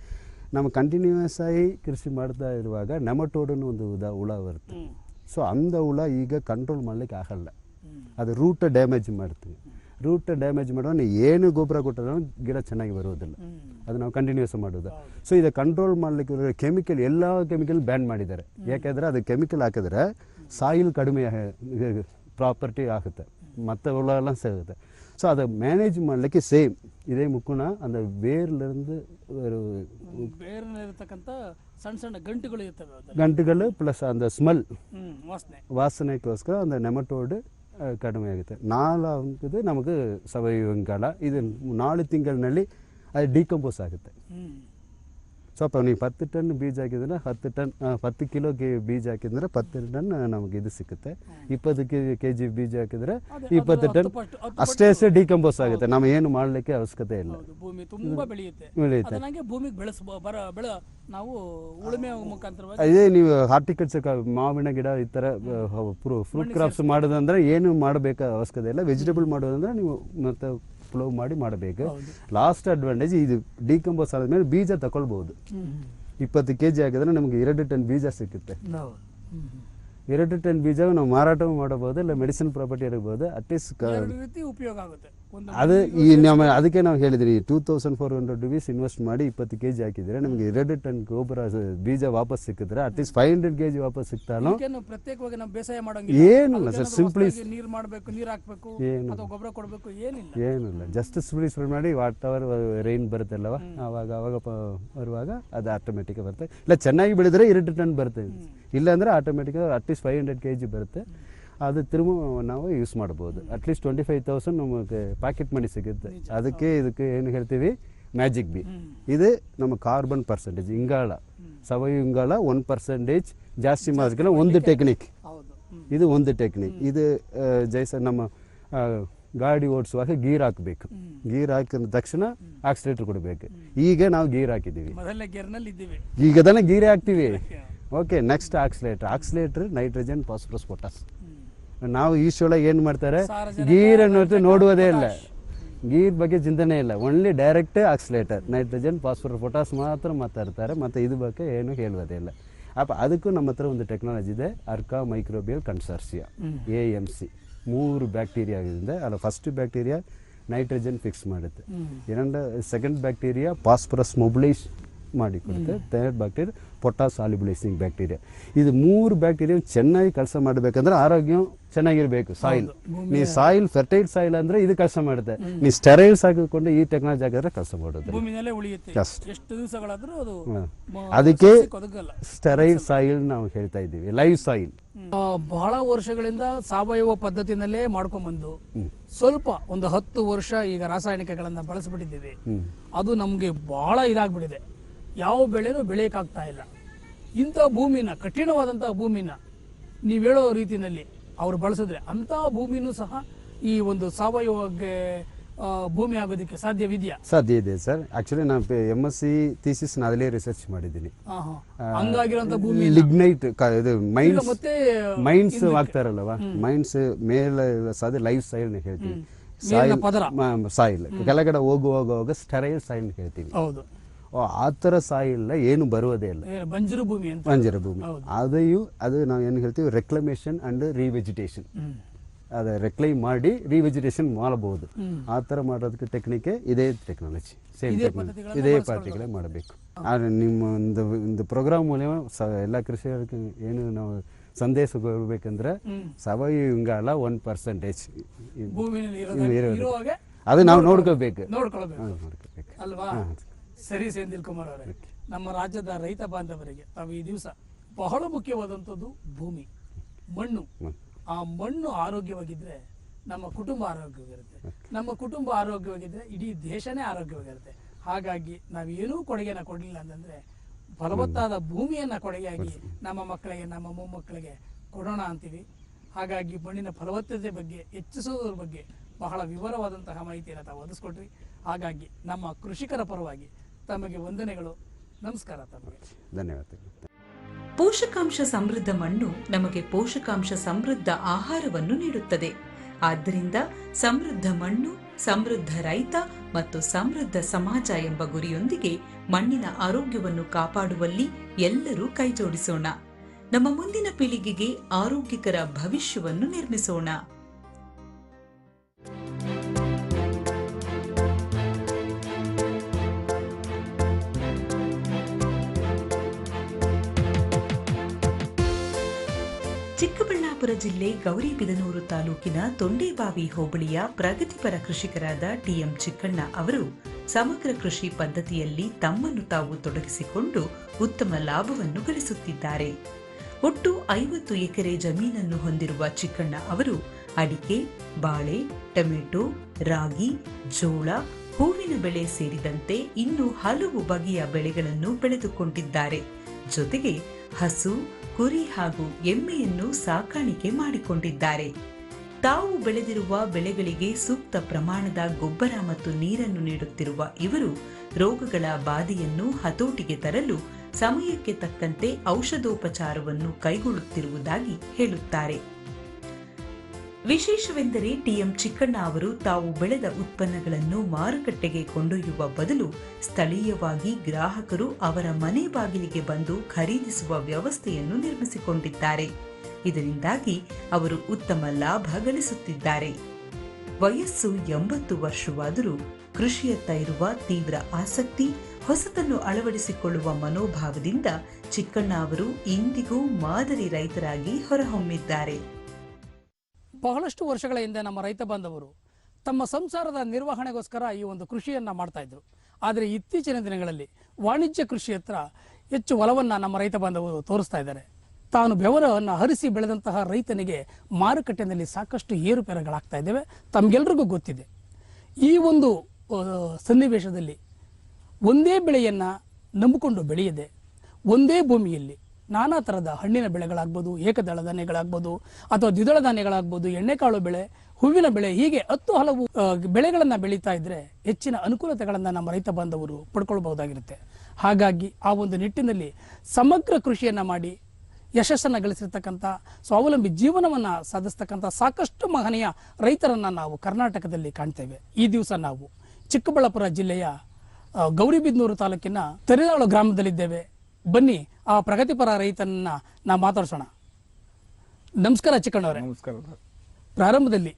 ನಮ್ಮ ಕಂಟಿನ್ಯೂಸ್ ಆಗಿ ಕೃಷಿ ಮಾಡ್ತಾ ಇರುವಾಗ ನೆಮಟೋಡನ್ನು ಒಂದು ಉದಾ ಹುಳ ಬರುತ್ತೆ ಹ್ಮ್. ಸೊ ಅಂದ ಹುಳ ಈಗ ಕಂಟ್ರೋಲ್ ಮಾಡ್ಲಿಕ್ಕೆ ಆಗಲ್ಲ ಹ್ಮ್. ಅದು ರೂಟ್ ಡ್ಯಾಮೇಜ್ ಮಾಡ್ತೀವಿ ರೂಟ್ ಡ್ಯಾಮೇಜ್ ಮಾಡುವ ನೀವು ಏನು ಗೊಬ್ಬರ ಕೊಟ್ಟರೂ ಗಿಡ ಚೆನ್ನಾಗಿ ಬರುವುದಿಲ್ಲ ಹ್ಮ್. ಅದು ನಾವು ಕಂಟಿನ್ಯೂಸ್ ಮಾಡೋದು ಸೊ ಇದು ಕಂಟ್ರೋಲ್ ಮಾಡಲಿಕ್ಕೆ ಕೆಮಿಕಲ್ ಎಲ್ಲ ಕೆಮಿಕಲ್ ಬ್ಯಾನ್ ಮಾಡಿದ್ದಾರೆ ಯಾಕೆಂದರೆ ಅದು ಕೆಮಿಕಲ್ ಹಾಕಿದ್ರೆ ಸಾಯಿಲ್ ಕಡಿಮೆ ಪ್ರಾಪರ್ಟಿ ಆಗುತ್ತೆ ಮತ್ತೆ ಹುಳ ಎಲ್ಲ ಸಿಗುತ್ತೆ ಸೊ அதை மேனேஜ் ಮಾಡಲಿಕ್ಕೆ ಸೇಮ್ இதே முக்குனா அந்த வேர்லேருந்து ஒரு ಬೇರಿನಲ್ಲಿರ್ತಕ್ಕಂಥ ಸಣ್ಣ ಸಣ್ಣ ಗಂಟುಗಳು ಇರ್ತವೆ ಅದ್ರಲ್ಲಿ. ಗಂಟುಗಳು ಪ್ಲಸ್ அந்த ಸ್ಮೆಲ್ ಹ್ಮ್ ವಾಸನೆ ವಾಸನೆಗೋಸ್ಕರ அந்த ನೆಮಟೋಡ್ ಕಡಿಮೆ ಆಗುತ್ತೆ ನಾಲ್ಕದು ನಮಗೆ ಸಾವಯವ ಇದು ನಾಲ್ಕು ತಿಂಗಳಿನಲ್ಲಿ ಅದು ಡಿಕಂಪೋಸ್ ಆಗುತ್ತೆ ಹ್ಮ್ ಸ್ವಲ್ಪ ನೀವು ಹತ್ತು ಟನ್ ಬೀಜ ಹಾಕಿದ್ರೆ ಹತ್ತು ಟನ್ ಹತ್ತು ಕಿಲೋ ಕೆ ಬೀಜ ಹಾಕಿದ್ರೆ ಪತ್ತು ಟನ್ ನಮಗೆ ಇದು ಸಿಗುತ್ತೆ. ಇಪ್ಪತ್ತು ಕೆ ಕೆ ಜಿ ಬೀಜ ಹಾಕಿದ್ರೆ ಅದೇ, ಇಪ್ಪತ್ತು ಅದು ಟನ್ ಹತ್ತು ಹತ್ತು ಅಷ್ಟೇ ಅಷ್ಟೇ ಡಿಕಂಪೋಸ್ ಆಗುತ್ತೆ. ನಾವು ಏನು ಮಾಡಲಿಕ್ಕೆ ಅವಶ್ಯಕತೆ ಇಲ್ಲ. ಭೂಮಿ ತುಂಬಾ ಬೆಳೆಯುತ್ತೆ. ಬೆಳೆಯುತ್ತೆ. ಭೂಮಿಗೆ ನಾವು ಉಳುಮೆ ಇದೇ ನೀವು ಹಾರ್ಟಿಕಲ್ಚರ್ ಮಾವಿನ ಗಿಡ ಈ ಥರ ಫ್ರೂಟ್ ಕ್ರಾಪ್ಸ್ ಮಾಡೋದಂದ್ರೆ ಏನು ಮಾಡಬೇಕಾದ ಅವಶ್ಯಕತೆ ಇಲ್ಲ. ವೆಜಿಟೇಬಲ್ ಮಾಡೋದಂದ್ರೆ ನೀವು ಮತ್ತೆ ಫ್ಲೋ ಮಾಡಿ ಮಾಡಬೇಕು. ಲಾಸ್ಟ್ ಅಡ್ವಾಂಟೇಜ್ ಇದು ಡಿಕಂಪೋಸ್ ಆದಮೇಲೆ ಬೀಜ ತಗೊಳ್ಬಹುದು. ಇಪ್ಪತ್ತು ಕೆ ಜಿ ಹಾಕಿದ್ರೆ ನಮಗೆ ಎರಡು ಟನ್ ಬೀಜ ಸಿಗುತ್ತೆ. ಹೌದು. ಎರಡು ಟನ್ ಬೀಜ ನಾವು ಮಾರಾಟ ಮಾಡಬಹುದು ಇಲ್ಲ ಮೆಡಿಸಿನ್ ಪ್ರಾಪರ್ಟಿ ಇರಬಹುದು. ಅಟ್ಲೀಸ್ಟ್ ಉಪಯೋಗ ಆಗುತ್ತೆ. ಅದು ಈ ನಮ್ಮ ಅದಕ್ಕೆ ನಾವು ಹೇಳಿದ್ರಿ two thousand four hundred rupees invest ಮಾಡಿ ಇಪ್ಪತ್ತು ಕೆ ಜಿ ಹಾಕಿದ್ರೆ ನಮಗೆ ಎರಡು ಟನ್ ಗೊಬ್ಬರ ಬೀಜ ವಾಪಸ್ ಸಿಕ್ಕಿದ್ರೆ at least five hundred K G ವಾಪಸ್ ಸಿಗ್ತಾನೋ ಇದಕ್ಕೇನು ಪ್ರತ್ಯೇಕವಾಗಿ ನಾವು ಬೇಸಾಯ ಏನಿಲ್ಲ ಸರ್, ಸಿಂಪ್ಲಿ ನೀರು ಮಾಡಬೇಕು ನೀರು ಹಾಕಬೇಕು ಏನು? ಅಥವಾ ಗೊಬ್ಬರ ಕೊಡ್ಬೇಕು ಏನಿಲ್ಲ. ಏನಿಲ್ಲ ಜಸ್ಟ್ ಸ್ಪ್ರೇ ಮಾಡಿ ವಾಟ್ ಅವರ್ ರೈನ್ ಬರುತ್ತಲ್ಲವ? ಆವಾಗ ಅವಾಗ ಬರುವಾಗ ಅದು ಆಟೋಮೆಟಿಕ್ ಬರುತ್ತೆ. ಇಲ್ಲ ಚೆನ್ನಾಗಿ ಬೆಳೆದ್ರೆ ಎರಡು ಟನ್ ಬರುತ್ತೆ. ಇಲ್ಲಾಂದ್ರೆ automatic at least five hundred K G ಬರುತ್ತೆ. ಅದು ತಿರುಮ ನಾವು ಯೂಸ್ ಮಾಡ್ಬೋದು. At least twenty five thousand ನಮಗೆ ಪ್ಯಾಕೆಟ್ ಮನಿ ಸಿಗುತ್ತೆ. ಅದಕ್ಕೆ ಇದಕ್ಕೆ ಏನು ಹೇಳ್ತೀವಿ? ಮ್ಯಾಜಿಕ್ ಬಿ ಇದು ನಮ್ಮ ಕಾರ್ಬನ್ ಪರ್ಸೆಂಟೇಜ್ ಇಂಗಾಳ. ಸಾವಯವ ಇಂಗಾಳ ಒನ್ ಪರ್ಸೆಂಟೇಜ್ ಜಾಸ್ತಿ ಮಾಡೋದಕ್ಕೆಲ್ಲ ಒಂದು ಟೆಕ್ನಿಕ್ ಇದು ಒಂದು ಟೆಕ್ನಿಕ್ ಇದು ಜೈಸ ನಮ್ಮ ಗಾಡಿ ಓಡಿಸುವಾಗ ಗೀರ್ ಹಾಕಬೇಕು. ಗೀರ್ ಹಾಕಿದ ತಕ್ಷಣ ಆಕ್ಸಿಲೇಟರ್ ಕೊಡಬೇಕು. ಈಗ ನಾವು ಗೀರ್ ಹಾಕಿದ್ದೀವಿ. ಈಗ ತಾನೇ ಗೀರ್ ಹಾಕ್ತೀವಿ. Okay next accelerator accelerator nitrogen phosphorus potash ನಾವು ಈಶೊಳಗೆ ಏನು ಮಾಡ್ತಾರೆ? ಗೀರ್ ಅನ್ನೋದು ನೋಡುವುದೇ ಇಲ್ಲ. ಗೀರ್ ಬಗ್ಗೆ ಚಿಂತನೆ ಇಲ್ಲ. Only direct accelerator nitrogen phosphor potash ಮಾತ್ರ ಮಾತಾಡ್ತಾರೆ. ಮತ್ತು ಇದು ಬಗ್ಗೆ ಏನು ಹೇಳುವುದೇ ಇಲ್ಲ. ಅಪ್ಪ ಅದಕ್ಕೂ ನಮ್ಮ ಹತ್ರ ಒಂದು ಟೆಕ್ನಾಲಜಿ ಇದೆ. Arka microbial consortia A M C ಮೂರು ಬ್ಯಾಕ್ಟೀರಿಯಾ ಇದೆ ಅಲ್ಲ ಫಸ್ಟ್ ಬ್ಯಾಕ್ಟೀರಿಯಾ ನೈಟ್ರೋಜನ್ ಫಿಕ್ಸ್ ಮಾಡುತ್ತೆ. ಎರಡು ಸೆಕೆಂಡ್ ಬ್ಯಾಕ್ಟೀರಿಯಾ ಫಾಸ್ಫರಸ್ ಮೊಬಿಲೈಸ್ ಮಾಡಿ ಕೊಡುತ್ತೆ ಥರ್ಡ್ ಬ್ಯಾಕ್ಟೀರಿಯಾ ಪೊಟಾಸ್ ಆಲಿಬುಲೈಸಿಂಗ್ ಬ್ಯಾಕ್ಟೀರಿಯಾ. ಇದು ಮೂರು ಬ್ಯಾಕ್ಟೀರಿಯಾ ಚೆನ್ನಾಗಿ ಕೆಲಸ ಮಾಡಬೇಕಂದ್ರೆ ಆರೋಗ್ಯ ಚೆನ್ನಾಗಿರ್ಬೇಕು ಸಾಯಿಲ್. ನೀ ಸಾಯಿಲ್ ಫರ್ಟೈಲ್ ಸಾಯಿಲ್ ಅಂದ್ರೆ ಇದು ಕೆಲಸ ಮಾಡುತ್ತೆ. ನೀ ಸ್ಟೆರೈಲ್ಸ್ ಹಾಕಿಕೊಂಡು ಈ ಟೆಕ್ನಾಲಜಿ ಹಾಕಿದ್ರೆ ಕೆಲಸ ಮಾಡುತ್ತೆ. ಭೂಮಿನಲ್ಲೇ ಉಳಿಯುತ್ತೆ. ಎಷ್ಟು ದಿವಸಗಳಾದ್ರೂ ಅದು ಅದಕ್ಕೆ ಸ್ಟೆರೈಲ್ ಸಾಯಿಲ್ ನಾವು ಹೇಳ್ತಾ ಇದ್ದೀವಿ ಲೈವ್ ಸಾಯಿಲ್ ಬಹಳ ವರ್ಷಗಳಿಂದ ಸಾವಯವ ಪದ್ಧತಿನಲ್ಲೇ ಮಾಡ್ಕೊಂಡ್ಬಂದು ಸ್ವಲ್ಪ ಒಂದು ಹತ್ತು ವರ್ಷ ಈಗ ರಾಸಾಯನಿಕಗಳನ್ನ ಬಳಸ್ಬಿಟ್ಟಿದ್ದೀವಿ. ಅದು ನಮ್ಗೆ ಬಹಳ ಇದಾಗ್ಬಿಟ್ಟಿದೆ. ಯಾವ ಬೆಳೆನೂ ಬೆಳೆಯೋಕ್ಕಾಗ್ತಾ ಇಲ್ಲ. ಇಂಥ ಭೂಮಿನ ಕಠಿಣವಾದಂಥ ಭೂಮಿನ ನೀವು ಹೇಳೋ ರೀತಿಯಲ್ಲಿ ಅವರು ಬಳಸಿದ್ರೆ ಅಂಥ ಭೂಮಿನೂ ಸಹ ಈ ಒಂದು ಸಾವಯವಕ್ಕೆ ಭೂಮಿ ಆಗೋದಕ್ಕೆ ಸಾಧ್ಯವಿದೆಯಾ? ಸಾಧ್ಯ ಇದೆ ಸರ್. ಆಕ್ಚುಲಿ ನಾನು ಎಂ ಎಸ್ ಸಿ ಥೀಸಿಸ್ ಅದಲ್ಲೇ ರಿಸರ್ಚ್ ಮಾಡಿದ್ದೀನಿ. ಹಂಗಾಗಿರೋಂಥ ಭೂಮಿ ಲಿಗ್ನೈಟ್ ಇದು ಮೈನ್ಸ್ ಮತ್ತೆ ಮೈನ್ಸ್ ಆಗ್ತಾರಲ್ಲವಾ ಮೈನ್ಸ್ ಮೇಲೆ ಸಾಧ್ಯ ಲೈಫ್ ಸ್ಟೈಲ್ ಹೇಳ್ತೀವಿ ಸಾಯಿಲ್ ಪದರ. ಸಾಯಿಲ್ ಕೆಳಗಡೆ ಹೋಗುವಾಗ ಸ್ಟೆರೈಲ್ ಸಾಯಿಲ್ ಹೇಳ್ತೀವಿ ಹೌದು. ಆ ಥರ ಸಾಯಿ ಇಲ್ಲ ಏನು ಬರುವುದೇ ಇಲ್ಲ. ಬಂಜರ ಭೂಮಿ ಅಂತ. ಬಂಜರ ಭೂಮಿ. ಅದೆಯೂ ಅದು ನಾವು ಏನು ಹೇಳ್ತೀವಿ ರೆಕ್ಲಮೇಷನ್ ಅಂಡ್ ರಿವೆಜಿಟೇಷನ್ ಅದ ರೆಕ್ಲೈಮ್ ಮಾಡಿ ರಿವೆಜಿಟೇಷನ್ ಮಾಡಬಹುದು ಆ ಥರ ಮಾಡೋದಕ್ಕೆ ಟೆಕ್ನಿಕೆ ಇದೇ ಟೆಕ್ನಾಲಜಿ ಸೇಮ್ ಟೆಕ್ನಾಲಜಿ ಇದೇ ಪಾರ್ಟಿಗಳೇ ಮಾಡಬೇಕು. ಆದರೆ ನಿಮ್ಮ ಒಂದು ಒಂದು ಪ್ರೋಗ್ರಾಮ್ ಸ ಎಲ್ಲ ಕೃಷಿಯವ್ರಿಗೆ ಏನು ನಾವು ಸಂದೇಶ ಕೊಡಬೇಕಂದ್ರೆ ಸಾವಯವ ಇಂಗಾಲ ಒನ್ ಪರ್ಸೆಂಟೇಜ್ ಅದು ನಾವು ನೋಡ್ಕೋಬೇಕು ನೋಡ್ಕೊಳ್ಬೇಕು. ಅಲ್ವಾ? ಸರಿ ಸೆಂದಿಲ್ ಕುಮಾರ್ ಅವರೇ, ನಮ್ಮ ರಾಜ್ಯದ ರೈತ ಬಾಂಧವರಿಗೆ ತಾವು ಈ ದಿವಸ ಬಹಳ ಮುಖ್ಯವಾದಂಥದ್ದು ಭೂಮಿ, ಮಣ್ಣು. ಆ ಮಣ್ಣು ಆರೋಗ್ಯವಾಗಿದ್ರೆ ನಮ್ಮ ಕುಟುಂಬ ಆರೋಗ್ಯವಾಗಿರುತ್ತೆ. ನಮ್ಮ ಕುಟುಂಬ ಆರೋಗ್ಯವಾಗಿದ್ರೆ ಇಡೀ ದೇಶನೇ ಆರೋಗ್ಯವಾಗಿರುತ್ತೆ. ಹಾಗಾಗಿ ನಾವೇನೂ ಕೊಡುಗೆನ ಕೊಡಲಿಲ್ಲ ಅಂತಂದ್ರೆ ಫಲವತ್ತಾದ ಭೂಮಿಯನ್ನ ಕೊಡುಗೆಯಾಗಿ ನಮ್ಮ ಮಕ್ಕಳಿಗೆ, ನಮ್ಮ ಮೊಮ್ಮಕ್ಕಳಿಗೆ ಕೊಡೋಣ ಅಂತೀವಿ. ಹಾಗಾಗಿ ಮಣ್ಣಿನ ಫಲವತ್ತತೆ ಬಗ್ಗೆ, ಹೆಚ್ಚಿಸೋದ್ರ ಬಗ್ಗೆ ಬಹಳ ವಿವರವಾದಂತಹ ಮಾಹಿತಿಯನ್ನು ತಾವು ಒದಗಿಸ್ಕೊಟ್ರಿ ಹಾಗಾಗಿ ನಮ್ಮ ಕೃಷಿಕರ ಪರವಾಗಿ ತಮಗೆ ವಂದನೆಗಳು. ನಮಸ್ಕಾರ ತಮಗೆ. ಧನ್ಯವಾದಗಳು. ಪೋಷಕಾಂಶ ಸಮೃದ್ಧ ಮಣ್ಣು ನಮಗೆ ಪೋಷಕಾಂಶ ಸಮೃದ್ಧ ಆಹಾರವನ್ನು ನೀಡುತ್ತದೆ. ಆದ್ದರಿಂದ ಸಮೃದ್ಧ ಮಣ್ಣು ಸಮೃದ್ಧ ರೈತ ಮತ್ತು ಸಮೃದ್ಧ ಸಮಾಜ ಎಂಬ ಗುರಿಯೊಂದಿಗೆ ಮಣ್ಣಿನ ಆರೋಗ್ಯವನ್ನು ಕಾಪಾಡುವಲ್ಲಿ ಎಲ್ಲರೂ ಕೈಜೋಡಿಸೋಣ. ನಮ್ಮ ಮುಂದಿನ ಪೀಳಿಗೆಗೆ ಆರೋಗ್ಯಕರ ಭವಿಷ್ಯವನ್ನು ನಿರ್ಮಿಸೋಣ. ಚಿಕ್ಕಬಳ್ಳಾಪುರ ಜಿಲ್ಲೆ ಗೌರಿಬಿದನೂರು ತಾಲೂಕಿನ ತೊಂಡೇಬಾವಿ ಹೋಬಳಿಯ ಪ್ರಗತಿಪರ ಕೃಷಿಕರಾದ ಟಿಎಂ ಚಿಕ್ಕಣ್ಣ ಅವರು ಸಮಗ್ರ ಕೃಷಿ ಪದ್ಧತಿಯಲ್ಲಿ ತಮ್ಮನ್ನು ತಾವು ತೊಡಗಿಸಿಕೊಂಡು ಉತ್ತಮ ಲಾಭವನ್ನು ಗಳಿಸುತ್ತಿದ್ದಾರೆ. ಒಟ್ಟು ಐವತ್ತು ಎಕರೆ ಜಮೀನನ್ನು ಹೊಂದಿರುವ ಚಿಕ್ಕಣ್ಣ ಅವರು ಅಡಿಕೆ, ಬಾಳೆ, ಟೊಮೆಟೊ, ರಾಗಿ, ಜೋಳ, ಹೂವಿನ ಬೆಳೆ ಸೇರಿದಂತೆ ಇನ್ನು ಹಲವು ಬಗೆಯ ಬೆಳೆಗಳನ್ನು ಬೆಳೆದುಕೊಂಡಿದ್ದಾರೆ. ಜೊತೆಗೆ ಹಸು ಕುರಿ ಹಾಗೂ ಎಮ್ಮೆಯನ್ನು ಸಾಕಾಣಿಕೆ ಮಾಡಿಕೊಂಡಿದ್ದಾರೆ. ತಾವು ಬೆಳೆದಿರುವ ಬೆಳೆಗಳಿಗೆ ಸೂಕ್ತ ಪ್ರಮಾಣದ ಗೊಬ್ಬರ ಮತ್ತು ನೀರನ್ನು ನೀಡುತ್ತಿರುವ ಇವರು ರೋಗಗಳ ಬಾಧೆಯನ್ನು ಹತೋಟಿಗೆ ತರಲು ಸಮಯಕ್ಕೆ ತಕ್ಕಂತೆ ಔಷಧೋಪಚಾರವನ್ನು ಕೈಗೊಳ್ಳುತ್ತಿರುವುದಾಗಿ ಹೇಳುತ್ತಾರೆ. ವಿಶೇಷವೆಂದರೆ ಟಿಎಂ ಚಿಕ್ಕಣ್ಣ ಅವರು ತಾವು ಬೆಳೆದ ಉತ್ಪನ್ನಗಳನ್ನು ಮಾರುಕಟ್ಟೆಗೆ ಕೊಂಡೊಯ್ಯುವ ಬದಲು ಸ್ಥಳೀಯವಾಗಿ ಗ್ರಾಹಕರು ಅವರ ಮನೆ ಬಾಗಿಲಿಗೆ ಬಂದು ಖರೀದಿಸುವ ವ್ಯವಸ್ಥೆಯನ್ನು ನಿರ್ಮಿಸಿಕೊಂಡಿದ್ದಾರೆ. ಇದರಿಂದಾಗಿ ಅವರು ಉತ್ತಮ ಲಾಭ ಗಳಿಸುತ್ತಿದ್ದಾರೆ. ವಯಸ್ಸು ಎಂಬತ್ತು ವರ್ಷವಾದರೂ ಕೃಷಿಯತ್ತ ಇರುವ ತೀವ್ರ ಆಸಕ್ತಿ, ಹೊಸತನ್ನು ಅಳವಡಿಸಿಕೊಳ್ಳುವ ಮನೋಭಾವದಿಂದ ಚಿಕ್ಕಣ್ಣ ಅವರು ಇಂದಿಗೂ ಮಾದರಿ ರೈತರಾಗಿ ಹೊರಹೊಮ್ಮಿದ್ದಾರೆ. ಬಹಳಷ್ಟು ವರ್ಷಗಳ ಹಿಂದೆ ನಮ್ಮ ರೈತ ಬಾಂಧವರು ತಮ್ಮ ಸಂಸಾರದ ನಿರ್ವಹಣೆಗೋಸ್ಕರ ಈ ಒಂದು ಕೃಷಿಯನ್ನು ಮಾಡ್ತಾ ಇದ್ರು. ಆದರೆ ಇತ್ತೀಚಿನ ದಿನಗಳಲ್ಲಿ ವಾಣಿಜ್ಯ ಕೃಷಿ ಹತ್ರ ಹೆಚ್ಚು ಒಲವನ್ನು ನಮ್ಮ ರೈತ ಬಾಂಧವರು ತೋರಿಸ್ತಾ ಇದ್ದಾರೆ. ತಾನು ಬೆವರನ್ನು ಹರಿಸಿ ಬೆಳೆದಂತಹ ರೈತನಿಗೆ ಮಾರುಕಟ್ಟೆಯಲ್ಲಿ ಸಾಕಷ್ಟು ಏರುಪೇರುಗಳಾಗ್ತಾ ಇದ್ದೇವೆ. ತಮಗೆಲ್ರಿಗೂ ಗೊತ್ತಿದೆ. ಈ ಒಂದು ಸನ್ನಿವೇಶದಲ್ಲಿ ಒಂದೇ ಬೆಳೆಯನ್ನು ನಂಬಿಕೊಂಡು ಬೆಳೆಯದೆ, ಒಂದೇ ಭೂಮಿಯಲ್ಲಿ ನಾನಾ ಥರದ ಹಣ್ಣಿನ ಬೆಳೆಗಳಾಗ್ಬೋದು, ಏಕದಳ ಧಾನ್ಯಗಳಾಗ್ಬೋದು ಅಥವಾ ದ್ವಿದಳ ಧಾನ್ಯಗಳಾಗ್ಬೋದು, ಎಣ್ಣೆಕಾಳು ಬೆಳೆ, ಹೂವಿನ ಬೆಳೆ ಹೀಗೆ ಹತ್ತು ಹಲವು ಬೆಳೆಗಳನ್ನು ಬೆಳೀತಾ ಇದ್ರೆ ಹೆಚ್ಚಿನ ಅನುಕೂಲತೆಗಳನ್ನು ನಮ್ಮ ರೈತ ಬಾಂಧವರು ಪಡ್ಕೊಳ್ಬಹುದಾಗಿರುತ್ತೆ. ಹಾಗಾಗಿ ಆ ಒಂದು ನಿಟ್ಟಿನಲ್ಲಿ ಸಮಗ್ರ ಕೃಷಿಯನ್ನು ಮಾಡಿ ಯಶಸ್ಸನ್ನು ಗಳಿಸಿರ್ತಕ್ಕಂಥ, ಸ್ವಾವಲಂಬಿ ಜೀವನವನ್ನು ಸಾಧಿಸ್ತಕ್ಕಂಥ ಸಾಕಷ್ಟು ಮಹನೀಯ ರೈತರನ್ನು ನಾವು ಕರ್ನಾಟಕದಲ್ಲಿ ಕಾಣ್ತೇವೆ. ಈ ದಿವಸ ನಾವು ಚಿಕ್ಕಬಳ್ಳಾಪುರ ಜಿಲ್ಲೆಯ ಗೌರಿಬಿದನೂರು ತಾಲೂಕಿನ ತೆರೆದಾಳು ಗ್ರಾಮದಲ್ಲಿದ್ದೇವೆ. ಬನ್ನಿ ಆ ಪ್ರಗತಿಪರ ರೈತನನ್ನ ನಾ ಮಾತಾಡ್ಸೋಣ. ನಮಸ್ಕಾರ ಚಿಕ್ಕಣ್ಣವರೇ ನಮಸ್ಕಾರ. ಪ್ರಾರಂಭದಲ್ಲಿ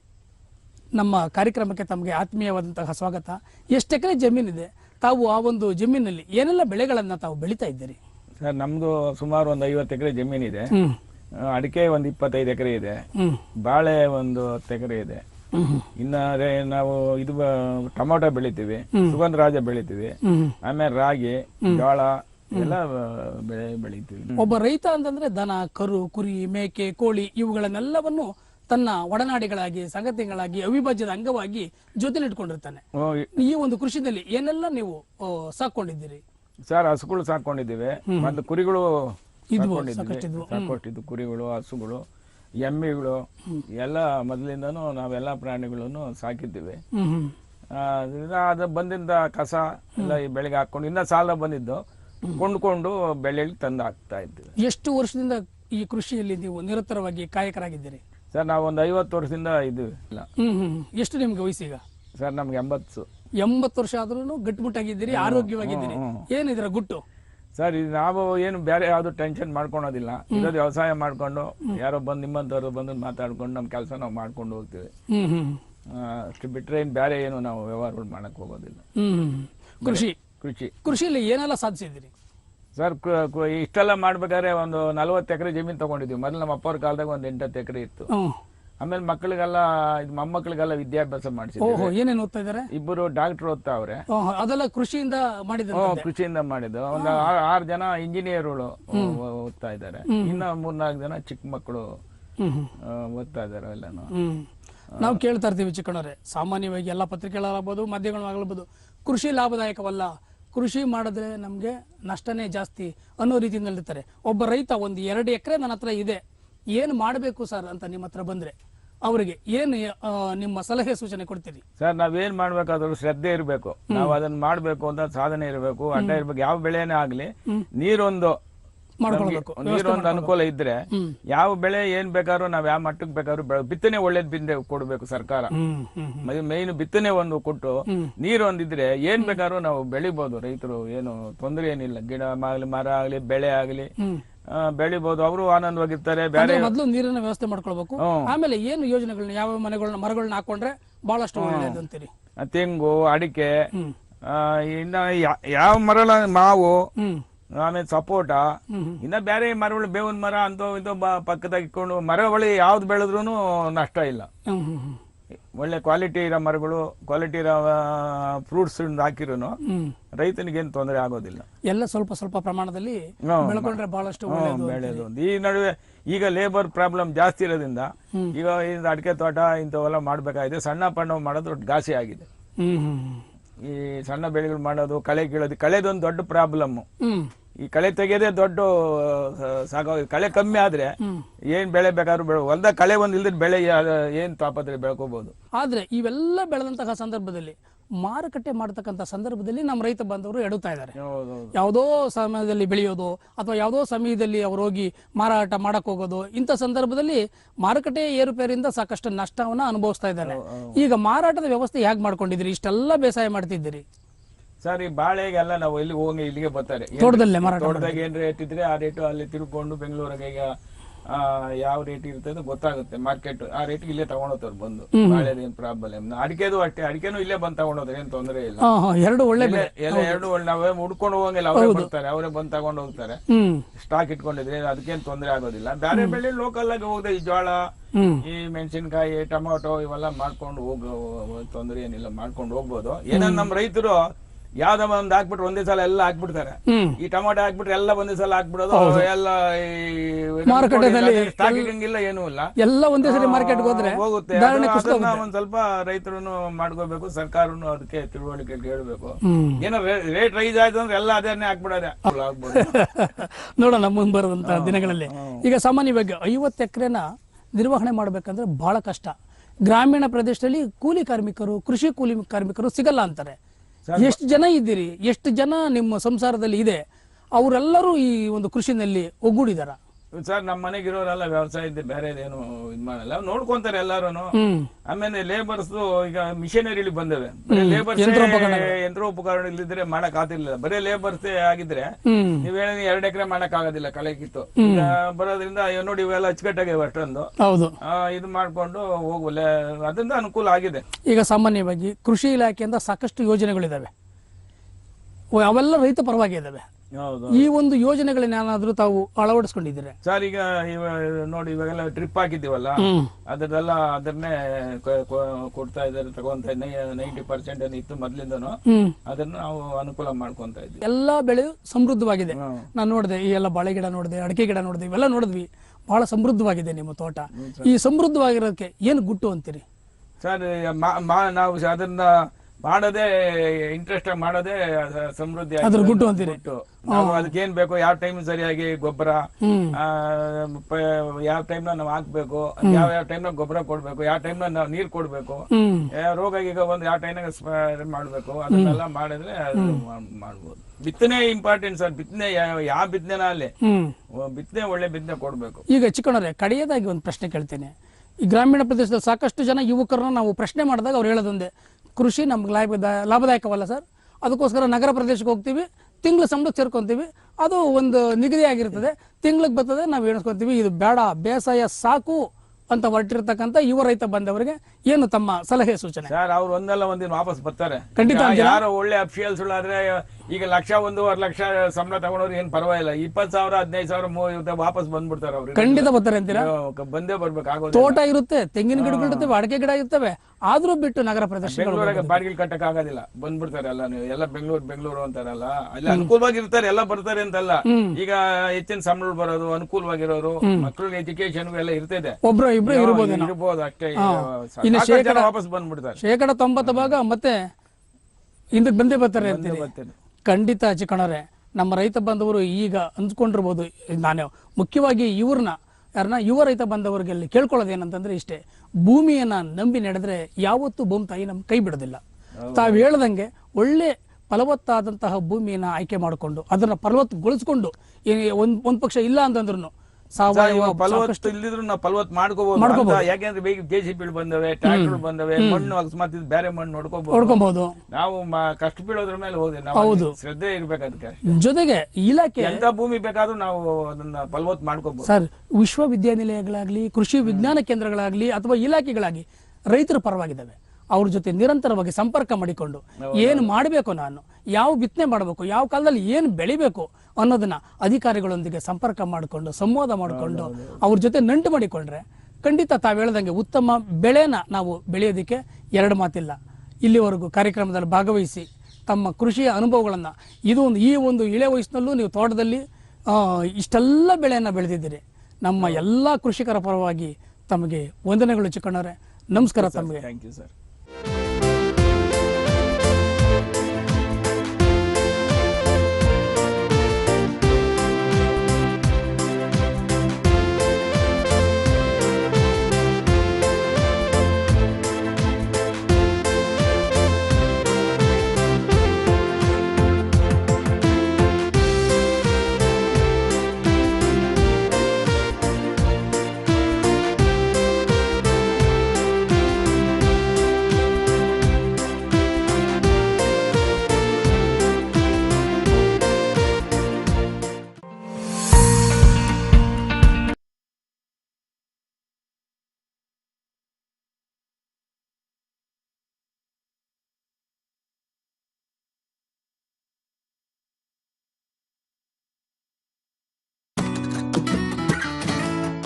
ನಮ್ಮ ಕಾರ್ಯಕ್ರಮಕ್ಕೆ ತಮಗೆ ಆತ್ಮೀಯವಾದಂತಹ ಸ್ವಾಗತ. ಎಷ್ಟು ಎಕರೆ ಜಮೀನಿದೆ? ತಾವು ಆ ಒಂದು ಜಮೀನಲ್ಲಿ ಏನೆಲ್ಲ ಬೆಳೆಗಳನ್ನ ತಾವು ಬೆಳೀತಾ ಇದ್ದೀರಿ? ಸರ್ ನಮ್ದು ಸುಮಾರು ಒಂದು ಐವತ್ತು ಎಕರೆ ಜಮೀನಿದೆ. ಅಡಿಕೆ ಒಂದು ಇಪ್ಪತ್ತೈದು ಎಕರೆ ಇದೆ. ಬಾಳೆ ಒಂದು ಹತ್ತು ಎಕರೆ ಇದೆ. ಇನ್ನ ನಾವು ಇದು ಟೊಮೊಟೊ ಬೆಳಿತೀವಿ ಸುಗಂಧರಾಜ ಬೆಳಿತೀವಿ ಆಮೇಲೆ ರಾಗಿ ಜೋಳ ಎಲ್ಲ ಬೆಳೆ ಬೆಳಿತೀವಿ. ಒಬ್ಬ ರೈತ ಅಂತಂದ್ರೆ ದನ ಕರು ಕುರಿ ಮೇಕೆ ಕೋಳಿ ಇವುಗಳನ್ನೆಲ್ಲವನ್ನು ತನ್ನ ಒಡನಾಡಿಗಳಾಗಿ ಸಂಗತಿಗಳಾಗಿ ಅವಿಭಾಜ್ಯದ ಅಂಗವಾಗಿ ಜೊತೆಲಿಟ್ಕೊಂಡಿರ್ತಾನೆ ಇಟ್ಕೊಂಡಿರ್ತಾನೆ. ಈ- ಒಂದು ಕೃಷಿನಲ್ಲಿ ಏನೆಲ್ಲ ನೀವು ಸಾಕೊಂಡಿದ್ದೀರಿ ಸರ್ ಹಸುಗಳು ಸಾಕೊಂಡಿದ್ದೀವಿ. ಮತ್ತು ಕುರಿಗಳು. ಸಾಕೊಟ್ಟಿದ್ದು ಕುರಿಗಳು ಹಸುಗಳು ಎಮ್ಮೆಗಳು ಎಲ್ಲ ಮೊದಲಿಂದನೂ ನಾವೆಲ್ಲ ಪ್ರಾಣಿಗಳನ್ನು ಸಾಕಿದ್ದೀವಿ. ಅದರಿಂದ ಅದು ಬಂದಿಂದ ಕಸ ಎಲ್ಲ ಈ ಬೆಳೆಗೆ ಹಾಕೊಂಡು ಇನ್ನ ಸಾಲ ಬಂದಿದ್ದು. ಕೊಂಡ್ಕೊಂಡು ಬೆಳೆಯಲ್ಲಿ ತಂದು ಹಾಕ್ತಾ ಇದ್ದೀವಿ. ಎಷ್ಟು ವರ್ಷದಿಂದ ಈ ಕೃಷಿಯಲ್ಲಿ ನೀವು ನಿರಂತರವಾಗಿ ಕಾಯಕರಾಗಿದ್ದೀರಿ? ಸರ್ ನಾವು ಒಂದು ಐವತ್ತು ವರ್ಷದಿಂದ ಇದ್ದೀವಿ. ಇಲ್ಲ. ಹ್ಮ್. ಎಷ್ಟು ನಿಮ್ಗೆ ವಯಸ್ಸೀಗ ಸರ್ ನಮ್ಗೆ ಎಂಬತ್ತು. ಎಂಬತ್ತು ವರ್ಷ ಆದ್ರೂ ಗಟ್ಟಿಮುಟ್ಟಾಗಿದ್ದೀರಿ ಆರೋಗ್ಯವಾಗಿದ್ದೀರಿ. ಏನಿದ್ರ ಗುಟ್ಟು? ಸರ್ ಇದು ನಾವು ಏನು ಬೇರೆ ಯಾವುದು ಟೆನ್ಷನ್ ಮಾಡ್ಕೊಳೋದಿಲ್ಲ. ಇರೋದು ವ್ಯವಸಾಯ ಮಾಡ್ಕೊಂಡು ಯಾರೋ ಬಂದು ನಿಮ್ಮಂತವ್ರು ಬಂದು ಮಾತಾಡ್ಕೊಂಡು ನಮ್ಮ ಕೆಲಸ ನಾವು ಮಾಡ್ಕೊಂಡು ಹೋಗ್ತೀವಿ. ಹ್ಮ್ ಹ್ಮ್ ಆ, ಅಷ್ಟು ಬಿಟ್ರೆ ಏನು ಬೇರೆ ಏನು ನಾವು ವ್ಯವಹಾರಗಳು ಮಾಡಕ್ ಹೋಗೋದಿಲ್ಲ. ಹ್ಮ್. ಕೃಷಿ. ಕೃಷಿ. ಕೃಷಿಯಲ್ಲಿ ಏನೆಲ್ಲ ಸಾಧಿಸಿದ್ದೀರಿ? ಸರ್ ಇಷ್ಟೆಲ್ಲ ಮಾಡ್ಬೇಕಾದ್ರೆ ಒಂದು ನಲವತ್ತು ಎಕರೆ ಜಮೀನು ತಗೊಂಡಿದ್ವಿ ಮೊದಲು ನಮ್ಮ ಅಪ್ಪವ್ರ ಕಾಲದಾಗ ಒಂದು ಎಂಟತ್ತು ಎಕರೆ ಇತ್ತು. ಆಮೇಲೆ ಮಕ್ಕಳಿಗೆಲ್ಲ ಇದು ಮೊಮ್ಮಕ್ಕಳಿಗೆಲ್ಲ ವಿದ್ಯಾಭ್ಯಾಸ ಮಾಡಿಸಿ ಏನೇನು ಓದ್ತಾ ಇದ್ದಾರೆ? ಇಬ್ಬರು ಡಾಕ್ಟರ್ ಓದ್ತಾ ಅವ್ರೆ ಅದೆಲ್ಲ ಕೃಷಿಯಿಂದ ಮಾಡಿದ್ರು ಕೃಷಿಯಿಂದ ಮಾಡಿದ್ದು. ಒಂದು ಆರು ಜನ ಇಂಜಿನಿಯರ್ಗಳು ಓದ್ತಾ ಇದ್ದಾರೆ. ಇನ್ನ ಮೂರ್ನಾಲ್ಕು ಜನ ಚಿಕ್ಕ ಮಕ್ಕಳು ಓದ್ತಾ ಇದಾರೆ ಎಲ್ಲಾನು. ನಾವು ಕೇಳ್ತಾ ಇರ್ತೀವಿ ಚಿಕ್ಕಣ್ಣವ್ರೆ. ಸಾಮಾನ್ಯವಾಗಿ ಎಲ್ಲ ಪತ್ರಿಕೆಗಳಾಗ್ಬೋದು ಮಾಧ್ಯಮಗಳಾಗಬಹುದು ಕೃಷಿ ಲಾಭದಾಯಕವಲ್ಲ. ಕೃಷಿ ಮಾಡಿದ್ರೆ ನಮಗೆ ನಷ್ಟನೇ ಜಾಸ್ತಿ ಅನ್ನೋ ರೀತಿಯಲ್ಲಿರ್ತಾರೆ. ಒಬ್ಬ ರೈತ ಒಂದು ಎರಡು ಎಕರೆ ನನ್ನ ಹತ್ರ ಇದೆ ಏನು ಮಾಡಬೇಕು ಸರ್ ಅಂತ ನಿಮ್ಮ ಹತ್ರ ಬಂದ್ರೆ? ಅವರಿಗೆ ಏನು ನಿಮ್ಮ ಸಲಹೆ ಸೂಚನೆ ಕೊಡ್ತೀರಿ? ಸರ್ ನಾವೇನ್ ಮಾಡ್ಬೇಕಾದ್ರೂ ಶ್ರದ್ಧೆ ಇರಬೇಕು. ನಾವು ಅದನ್ನ ಮಾಡಬೇಕು ಅಂತ ಸಾಧನೆ ಇರಬೇಕು. ಅಡ್ಡ ಇರಬೇಕು. ಯಾವ ಬೆಳೆನೇ ಆಗ್ಲಿ ನೀರೊಂದು ಮಾಡ್ಕೊಳ್ಬೇಕು. ನೀರೊಂದು ಅನುಕೂಲ ಇದ್ರೆ ಯಾವ ಬೆಳೆ ಏನ್ ಬೇಕಾದ್ರೂ ನಾವ್ ಯಾವ ಮಟ್ಟಕ್ಕೆ ಬೇಕಾದ್ರೂ ಬಿತ್ತನೆ ಒಳ್ಳೇದ್ ಬಿಂದೆ ಕೊಡ್ಬೇಕು ಸರ್ಕಾರ. ಹ್ಮ್ ಬಿತ್ತನೆ ಒಂದು ಕೊಟ್ಟು ನೀರು ಒಂದಿದ್ರೆ ಏನ್ ಬೇಕಾದ್ರೂ ನಾವು ಬೆಳಿಬಹುದು ರೈತರು ಏನು ತೊಂದರೆ ಏನಿಲ್ಲ. ಗಿಡ ಆಗ್ಲಿ ಮರ ಆಗ್ಲಿ ಬೆಳೆ ಆಗ್ಲಿ ಬೆಳಿಬಹುದು ಅವರು ಆನಂದವಾಗಿರ್ತಾರೆ ಬೇರೆ ಮೊದಲು ನೀರಿನ ವ್ಯವಸ್ಥೆ ಮಾಡ್ಕೊಳ್ಬೇಕು. ಆಮೇಲೆ ಏನು ಯೋಜನೆಗಳನ್ನ ಯಾವ ಮನೆಗಳನ್ನ ಮರಗಳನ್ನ ಹಾಕೊಂಡ್ರೆ ಬಹಳಷ್ಟು ಒಳ್ಳೇದು ಅಂತೀರಿ? ಆ, ತೆಂಗು ಅಡಿಕೆ ಇನ್ನ ಯಾವ ಮರಳ ಮಾವು ಆಮೇಲೆ ಸಪೋಟ ಇನ್ನ ಬೇರೆ ಮರಗಳು ಬೇವಿನ ಮರ ಅಂತ ಇಂತೋ ಪಕ್ಕದಾಗ ಇಟ್ಕೊಂಡು ಮರಗಳು ಯಾವ್ದು ಬೆಳೆದ್ರು ನಷ್ಟ ಇಲ್ಲ. ಒಳ್ಳೆ ಕ್ವಾಲಿಟಿ ಇರೋ ಮರಗಳು ಕ್ವಾಲಿಟಿ ಇರೋ ಫ್ರೂಟ್ಸ್ ಹಾಕಿರೋನು ರೈತನಿಗೆ ರೈತನಿಗೇನು ತೊಂದರೆ ಆಗೋದಿಲ್ಲ. ಎಲ್ಲ ಸ್ವಲ್ಪ ಸ್ವಲ್ಪ ಪ್ರಮಾಣದಲ್ಲಿ. ಬೆಳ್ಕೊಂಡ್ರೆ ಬಹಳಷ್ಟು ಬೆಳೆದು. ಈ ನಡುವೆ ಈಗ ಲೇಬರ್ ಪ್ರಾಬ್ಲಮ್ ಜಾಸ್ತಿ ಇರೋದ್ರಿಂದ ಈಗ ಅಡಿಕೆ ತೋಟ ಇಂಥವೆಲ್ಲ ಮಾಡಬೇಕಾಗಿದೆ. ಸಣ್ಣ ಪಣ್ಣ ಮಾಡೋದು ಘಾಸಿ ಆಗಿದೆ. ಈ ಸಣ್ಣ ಬೆಳೆಗಳು ಮಾಡೋದು ಕಳೆ ಕೀಳೋದು ಕಳೆದೊಂದು ದೊಡ್ಡ ಪ್ರಾಬ್ಲಮ್ ಈ ಕಳೆ ತೆಗೆಯೋದೇ ದೊಡ್ಡ ಸಾಗೋ ಕಳೆ ಕಮ್ಮಿ ಆದ್ರೆ ಏನ್ ಬೆಳೆ ಬೇಕಾದ್ರೂ ಬೆಳೆ ಹೊಲ್ದಾಗ ಕಳೆ ಒಂದ್ ಇಲ್ದ ಬೆಳೆ ಏನ್ ತಾಪತ್ರೆ ಬೆಳ್ಕೋಬಹುದು ಆದ್ರೆ ಇವೆಲ್ಲ ಬೆಳೆದಂತಹ ಸಂದರ್ಭದಲ್ಲಿ ಮಾರುಕಟ್ಟೆ ಮಾಡತಕ್ಕಂತ ಸಂದರ್ಭದಲ್ಲಿ ನಮ್ಮ ರೈತ ಬಾಂಧವರು ಎಡುತ್ತಾ ಇದ್ದಾರೆ. ಯಾವುದೋ ಸಮಯದಲ್ಲಿ ಬೆಳೆಯೋದು ಅಥವಾ ಯಾವುದೋ ಸಮಯದಲ್ಲಿ ಅವರು ಹೋಗಿ ಮಾರಾಟ ಮಾಡಕ್ ಹೋಗೋದು ಇಂಥ ಸಂದರ್ಭದಲ್ಲಿ ಮಾರುಕಟ್ಟೆ ಏರುಪೇರಿಂದ ಸಾಕಷ್ಟು ನಷ್ಟವನ್ನ ಅನುಭವಿಸ್ತಾ ಇದ್ದಾರೆ. ಈಗ ಮಾರಾಟದ ವ್ಯವಸ್ಥೆ ಹೇಗೆ ಮಾಡ್ಕೊಂಡಿದ್ದೀರಿ? ಇಷ್ಟೆಲ್ಲ ಬೇಸಾಯ ಮಾಡ್ತಿದ್ದೀರಿ. ಸರ್ ಈ ಬಾಳೆಗೆಲ್ಲ ನಾವು ಇಲ್ಲಿ ಹೋಗಿ ಇಲ್ಲಿಗೆ ಬರ್ತಾರೆ. ತೋಟದಲ್ಲೇ ಮಾರಾಟ ತೋಟದಾಗ ಏನ್ ರೇಟ್ ಇದ್ರೆ ಆ ರೇಟ್ ಅಲ್ಲಿ ತಿರ್ಕೊಂಡು ಬೆಂಗಳೂರಿಗೆ ಈಗ ಯಾವ ರೇಟ್ ಇರ್ತದೆ ಅಂತ ಗೊತ್ತಾಗುತ್ತೆ. ಮಾರ್ಕೆಟ್ ಆ ರೇಟ್ ಇಲ್ಲೇ ತಗೊಂಡೋಗ್ತಾರೆ ಬಂದು. ಬಾಳೆದೇನ್ ಪ್ರಾಬ್ಲಮ್ ಅಡಿಕೆದು ಅಷ್ಟೇ. ಅಡಿಕೆನೂ ಇಲ್ಲೇ ಬಂದು ತಗೊಂಡೋದ್ರೆ ಏನ್ ತೊಂದರೆ ಇಲ್ಲ. ಹಾ ಹಾ ಎರಡು ಒಳ್ಳೆ ಎಲ್ಲ ಎರಡು ಒಳ್ಳೆ ನಾವೇ ಹುಡ್ಕೊಂಡು ಹೋಗಂಗಿಲ್ಲ ಅವರೇ ಬರ್ತಾರೆ ಅವರೇ ಬಂದು ತಗೊಂಡು ಹೋಗ್ತಾರೆ. ಹ್ಮ್. ಸ್ಟಾಕ್ ಇಟ್ಕೊಂಡಿದ್ರೆ ಅದಕ್ಕೇನ್ ತೊಂದರೆ ಆಗೋದಿಲ್ಲ. ಬೇರೆ ಬೆಳೆ ಲೋಕಲ್ ಆಗಿ ಹೋಗದೆ ಈ ಜೋಳ ಹ್ಮ್. ಈ ಮೆಣಸಿನಕಾಯಿ ಟೊಮೊಟೊ ಇವೆಲ್ಲ ಮಾಡ್ಕೊಂಡು ಹೋಗೋ ತೊಂದರೆ ಏನಿಲ್ಲ ಮಾಡ್ಕೊಂಡು ಹೋಗ್ಬೋದು. ಏನೋ ನಮ್ಮ ರೈತರು ಯಾವ್ದೋ ಒಂದ್ ಹಾಕ್ಬಿಟ್ರೆ ಒಂದೇ ಸಲ ಎಲ್ಲ ಹಾಕ್ಬಿಡ್ತಾರೆ. ಈ ಟೊಮೊಟೊ ಹಾಕ್ಬಿಟ್ರೆ ಎಲ್ಲ ಒಂದೇ ಸಲ ಹಾಕ್ಬಿಡೋದು ಎಲ್ಲ ಮಾರುಕಟ್ಟೆದಲ್ಲಿ ಅಲ್ಲಿ ಏನೂ ಇಲ್ಲ. ಎಲ್ಲ ಒಂದೇ ಸಲ ಮಾರ್ಕೆಟ್ ಹೋದ್ರೆ ಹೋಗುತ್ತೆ. ಒಂದ್ ಸ್ವಲ್ಪ ರೈತರು ಮಾಡ್ಕೋಬೇಕು ಸರ್ಕಾರನು ಅದಕ್ಕೆ ತಿಳುವಳಿಕೆ ಹೇಳ್ಬೇಕು ಏನೋ ರೇಟ್ ರೈಸ್ ಆಯ್ತು ಅಂದ್ರೆ ಎಲ್ಲ ಅದನ್ನೇ ಹಾಕ್ಬಿಡೋದೆ. ನೋಡೋಣ ಮುಂದೆ ಬರುವಂತ ದಿನಗಳಲ್ಲಿ. ಈಗ ಸಾಮಾನ್ಯವಾಗಿ ಐವತ್ತು ಎಕರೆನ ನಿರ್ವಹಣೆ ಮಾಡಬೇಕಂದ್ರೆ ಬಹಳ ಕಷ್ಟ. ಗ್ರಾಮೀಣ ಪ್ರದೇಶದಲ್ಲಿ ಕೂಲಿ ಕಾರ್ಮಿಕರು ಕೃಷಿ ಕೂಲಿ ಕಾರ್ಮಿಕರು ಸಿಗಲ್ಲ ಅಂತಾರೆ. ಎಷ್ಟು ಜನ ಇದ್ದೀರಿ? ಎಷ್ಟು ಜನ ನಿಮ್ಮ ಸಂಸಾರದಲ್ಲಿ ಇದೆ? ಅವರೆಲ್ಲರೂ ಈ ಒಂದು ಕೃಷಿನಲ್ಲಿ ಒಗ್ಗೂಡಿದಾರ? ಸರ್ ನಮ್ಮ ಮನೆಗೆ ಇರೋರೆಲ್ಲ ವ್ಯವಸಾಯದ ಬೇರೆ ಏನು ಇದ್ ಮಾಡಲ್ಲ. ನೋಡ್ಕೊಂತಾರೆ ಎಲ್ಲಾರು ಆಮೇಲೆ ಲೇಬರ್ಸ್ ಈಗ ಮಿಷನರಿ ಬಂದವೆ ಲೇಬರ್ಸ್ ಯಂತ್ರೋಪಕರಣ ಇಲ್ಲಿದ್ರೆ ಮಾಡಕ್ ಆತಿರ್ಲಿಲ್ಲ. ಬರೀ ಲೇಬರ್ಸ್ ಆಗಿದ್ರೆ ನೀವ್ ಹೇಳಿ ಎರಡ್ ಎಕರೆ ಮಾಡಕ್ ಆಗೋದಿಲ್ಲ ಕಳೆ ಕಿತ್ತು. ಬರೋದ್ರಿಂದ ನೋಡಿ ಇವೆಲ್ಲ ಅಚ್ಚುಕಟ್ಟಾಗಿ ಅಷ್ಟೊಂದು. ಇದು ಮಾಡ್ಕೊಂಡು ಹೋಗಲ್ಲ ಅದರಿಂದ ಅನುಕೂಲ ಆಗಿದೆ. ಈಗ ಸಾಮಾನ್ಯವಾಗಿ ಕೃಷಿ ಇಲಾಖೆಯಿಂದ ಸಾಕಷ್ಟು ಯೋಜನೆಗಳಿದಾವೆ. ಅವೆಲ್ಲ ರೈತ ಪರವಾಗಿ ಇದಾವೆ. ಈ ಒಂದು ಯೋಜನೆಗಳನ್ನ ಏನಾದ್ರೂ ತಾವು ಅಳವಡಿಸ್ಕೊಂಡಿದ್ದೀರಾ? ಸರ್ ಈಗ ನೋಡಿ ಇವಾಗೆಲ್ಲ ಟ್ರಿಪ್ ಹಾಕಿದ್ದೀವಲ್ಲ? ಅದನ್ನೆಲ್ಲ ಅದನ್ನೇ ಕೊಡ್ತಾ ಇದ್ದಾರೆ ತಗೊಂತ ನೈಂಟಿ ಪರ್ಸೆಂಟ್ ಇತ್ತು ಮೊದ್ಲಿಂದನು. ಅದನ್ನ ನಾವು ಅನುಕೂಲ ಮಾಡ್ಕೊಂತ ಇದ್ವಿ ಎಲ್ಲಾ ಬೆಳೆ ಸಮೃದ್ಧವಾಗಿದೆ. ನಾನು ನೋಡಿದೆ ಈ ಎಲ್ಲ ಬಾಳೆ ಗಿಡ ನೋಡಿದೆ ಅಡಿಕೆ ಗಿಡ ನೋಡಿದೆ ಇವೆಲ್ಲ ನೋಡಿದ್ವಿ. ಬಹಳ ಸಮೃದ್ಧವಾಗಿದೆ ನಿಮ್ಮ ತೋಟ. ಈ ಸಮೃದ್ಧವಾಗಿರೋದಕ್ಕೆ ಏನು ಗುಟ್ಟು ಅಂತೀರಿ? ಸರ್ ನಾವು ಅದನ್ನ ಮಾಡೋದೇ ಇಂಟ್ರೆಸ್ಟ್ ಮಾಡೋದೇ ಅದ- ಸಮೃದ್ಧಿ ಅದ್ರ. ಗುಟ್ಟು ಅಂತೀರಿ? ಗುಟ್ಟು. ನಾವು ಅದಕ್ಕೆ ಏನ್ ಬೇಕು? ಯಾವ ಟೈಮ್ ಸರಿಯಾಗಿ ಗೊಬ್ಬರ ಯಾವ ಟೈಮ್ ನಾವು ಹಾಕ್ಬೇಕು? ಯಾವ ಯಾವ ಟೈಮ್ ಗೊಬ್ಬರ ಕೊಡ್ಬೇಕು? ಯಾವ ಟೈಮ್ ನಾವು ನೀರ್ ಕೊಡ್ಬೇಕು? ರೋಗ ಈಗ ಒಂದು ಯಾವ ಟೈಮ್ ಮಾಡ್ಬೇಕು? ಅದನ್ನೆಲ್ಲ ಮಾಡಿದ್ರೆ ಮಾಡ್ಬೋದು. ಬಿತ್ತನೆ ಇಂಪಾರ್ಟೆಂಟ್ ಸರ್. ಬಿತ್ತನೆ ಯಾವ ಬಿತ್ತನೆನ ಅಲ್ಲಿ? ಬಿತ್ತನೆ ಒಳ್ಳೆ ಬಿತ್ತನೆ ಕೊಡ್ಬೇಕು. ಈಗ ಚಿಕ್ಕಣ್ಣರೇ ಕಡೆಯದಾಗಿ ಒಂದು ಪ್ರಶ್ನೆ ಕೇಳ್ತೇನೆ. ಈ ಗ್ರಾಮೀಣ ಪ್ರದೇಶದ ಸಾಕಷ್ಟು ಜನ ಯುವಕರನ್ನ ನಾವು ಪ್ರಶ್ನೆ ಮಾಡಿದಾಗ ಅವ್ರು ಹೇಳೋದೊಂದೇ ಕೃಷಿ ನಮ್ಗೆ ಲಾಭದ ಲಾಭದಾಯಕವಲ್ಲ ಸರ್. ಅದಕ್ಕೋಸ್ಕರ ನಗರ ಪ್ರದೇಶಕ್ಕೆ ಹೋಗ್ತೀವಿ, ತಿಂಗಳ ಸಂಬಳಕ್ಕೆ ಸೇರ್ಕೊಂತೀವಿ, ಅದು ಒಂದು ನಿಗದಿ ಆಗಿರ್ತದೆ. ತಿಂಗ್ಳಿಗೆ ಬರ್ತದೆ, ನಾವು ಎಣಿಸ್ಕೊತೀವಿ. ಇದು ಬೇಡ, ಬೇಸಾಯ ಸಾಕು ಅಂತ ಹೊರಟಿರ್ತಕ್ಕಂಥ ಯುವ ರೈತ ಬಂದವರಿಗೆ ಏನು ತಮ್ಮ ಸಲಹೆ ಸೂಚನೆ? ಸರ್ ಅವ್ರು ಒಂದಲ್ಲ ಒಂದಿನ ವಾಪಸ್ ಬರ್ತಾರೆ. ಖಂಡಿತ ಯಾರು ಅಂತೀರಾ? ಯಾರೋ ಒಳ್ಳೆ ಅಫಿಷಿಯಲ್ಸ್ ಆದ್ರೆ ಈಗ ಲಕ್ಷ ಒಂದೂವರೆ ಲಕ್ಷ ಸಂಬಳ ತಗೊಂಡವ್ರು ಏನ್ ಪರವಾಗಿಲ್ಲ. ಇಪ್ಪತ್ ಸಾವಿರ ಹದಿನೈದು ಸಾವಿರ ಮೂವತ್ತು ವಾಪಸ್ ಬಂದ್ಬಿಡ್ತಾರೆ ಅವ್ರು. ಖಂಡಿತ ಬರ್ತಾರೆ ಅಂತೀರಾ? ಬಂದೇ ಬರ್ಬೇಕಾಗೋದು ತೋಟ ಇರುತ್ತೆ ತೆಂಗಿನ ಗಿಡ ಗಿಡಗಳಿರ್ತವೆ ಅಡಿಕೆ ಗಿಡ ಇರ್ತವೆ. ಆದ್ರೂ ಬಿಟ್ಟು ನಗರ ಪ್ರದರ್ಶನಗಳು ಬೆಂಗಳೂರಾಗ ಬಾಡಿಗೆ ಕಟ್ಟಕ್ ಆಗೋದಿಲ್ಲ. ಬಂದ್ಬಿಡ್ತಾರೆ ಅಲ್ಲ ನೀವು. ಎಲ್ಲ ಬೆಂಗಳೂರು ಬೆಂಗಳೂರು ಅಂತಾರಲ್ಲ. ಅಲ್ಲಿ ಅನುಕೂಲವಾಗಿ ಇರ್ತಾರೆ ಎಲ್ಲ ಬರ್ತಾರೆ ಅಂತಲ್ಲ. ಈಗ ಹೆಚ್ಚಿನ ಸಂಬಳ ಬರೋದು ಅನುಕೂಲವಾಗಿರೋರು ಮಕ್ಕಳಿಗೆ ಎಜುಕೇಶನ್ ಎಲ್ಲ ಇರ್ತದೆ. ಒಬ್ರು ಇಬ್ರು ಇರ್ಬೋದು ಇರ್ಬೋದು ಅಷ್ಟೇ. ಜನ ಶೇಕಡ- ವಾಪಸ್ ಬಂದ್ಬಿಡ್ತಾರೆ. ಶೇಕಡ ತೊಂಬತ್ತು ಭಾಗ ಮತ್ತೆ ಹಿಂದಕ್ಕೆ ಬಂದೇ ಬರ್ತಾರೆ ಅಂತೀರಿ. ಖಂಡಿತ ಚಿಕ್ಕಣವ್ರೆ ನಮ್ಮ ರೈತ ಬಾಂಧವರು ಈಗ ಅಂದ್ಕೊಂಡಿರ್ಬೋದು. ನಾನು ಮುಖ್ಯವಾಗಿ ಇವ್ರನ್ನ ಯಾರನ್ನ ಯುವ ರೈತ ಬಾಂಧವರಿಗೆ ಅಲ್ಲಿ ಕೇಳ್ಕೊಳ್ಳೋದು ಏನಂತಂದ್ರೆ ಇಷ್ಟೇ ಭೂಮಿಯನ್ನ ನಂಬಿ ನಡೆದ್ರೆ ಯಾವತ್ತೂ ಭೂಮಿ ತಾಯಿ ನಮ್ ಕೈ ಬಿಡೋದಿಲ್ಲ. ತಾವು ಹೇಳ್ದಂಗೆ ಒಳ್ಳೆ ಫಲವತ್ತಾದಂತಹ ಭೂಮಿಯನ್ನ ಆಯ್ಕೆ ಮಾಡಿಕೊಂಡು ಅದನ್ನ ಫಲವತ್ತುಗೊಳಿಸ್ಕೊಂಡು ಒಂದ್ ಒಂದ್ ಪಕ್ಷ ಇಲ್ಲ ಅಂತಂದ್ರು ಸಾವಯವ ಫಲವತ್ತು ಇಲ್ಲಿದ್ರು ನಾವು ಫಲವತ್ ಮಾಡ್ಕೋಬಹುದು ಯಾಕೆಂದ್ರೆ ಬೇಗ ಜೆ ಸಿ ಬಂದವೆ ಟ್ರ್ಯಾಕ್ಟರ್ ಬಂದವೆ ಮಣ್ಣು ಅಕಸ್ಮಾತ್ ಬೇರೆ ಮಣ್ಣು ನೋಡ್ಕೋಬಹುದು. ನಾವು ಕಷ್ಟ ಬೀಳೋದ್ರ ಮೇಲೆ ಹೋದೆ. ನಾವು ಶ್ರದ್ಧೆ ಇರ್ಬೇಕು ಜೊತೆಗೆ ಇಲಾಖೆ ಎಂತ ಭೂಮಿ ಬೇಕಾದ್ರೂ ನಾವು ಅದನ್ನ ಫಲವತ್ ಮಾಡ್ಕೋಬಹುದು. ಸರ್ ವಿಶ್ವವಿದ್ಯಾನಿಲಯಗಳಾಗ್ಲಿ ಕೃಷಿ ವಿಜ್ಞಾನ ಕೇಂದ್ರಗಳಾಗ್ಲಿ ಅಥವಾ ಇಲಾಖೆಗಳಾಗಿ ರೈತರ ಪರವಾಗಿದ್ದಾವೆ. ಅವ್ರ ಜೊತೆ ನಿರಂತರವಾಗಿ ಸಂಪರ್ಕ ಮಾಡಿಕೊಂಡು ಏನು ಮಾಡಬೇಕು ನಾನು? ಯಾವ ಬಿತ್ತನೆ ಮಾಡಬೇಕು? ಯಾವ ಕಾಲದಲ್ಲಿ ಏನು ಬೆಳಿಬೇಕು ಅನ್ನೋದನ್ನ ಅಧಿಕಾರಿಗಳೊಂದಿಗೆ ಸಂಪರ್ಕ ಮಾಡಿಕೊಂಡು ಸಂವಾದ ಮಾಡಿಕೊಂಡು ಅವ್ರ ಜೊತೆ ನಂಟು ಮಾಡಿಕೊಂಡ್ರೆ ಖಂಡಿತ ತಾವು ಹೇಳ್ದಂಗೆ ಉತ್ತಮ ಬೆಳೆನ ನಾವು ಬೆಳೆಯೋದಕ್ಕೆ ಎರಡು ಮಾತಿಲ್ಲ. ಇಲ್ಲಿವರೆಗೂ ಕಾರ್ಯಕ್ರಮದಲ್ಲಿ ಭಾಗವಹಿಸಿ ತಮ್ಮ ಕೃಷಿಯ ಅನುಭವಗಳನ್ನು ಇದು ಒಂದು ಈ ಒಂದು ಇಳೆ ವಯಸ್ಸಿನಲ್ಲೂ ನೀವು ತೋಟದಲ್ಲಿ ಇಷ್ಟೆಲ್ಲ ಬೆಳೆಯನ್ನು ಬೆಳೆದಿದ್ದೀರಿ. ನಮ್ಮ ಎಲ್ಲ ಕೃಷಿಕರ ಪರವಾಗಿ ತಮಗೆ ವಂದನೆಗಳು ಚಿಕ್ಕಣ್ಣವ್ರೆ. ನಮಸ್ಕಾರ ತಮಗೆ. ಥ್ಯಾಂಕ್ ಯು ಸರ್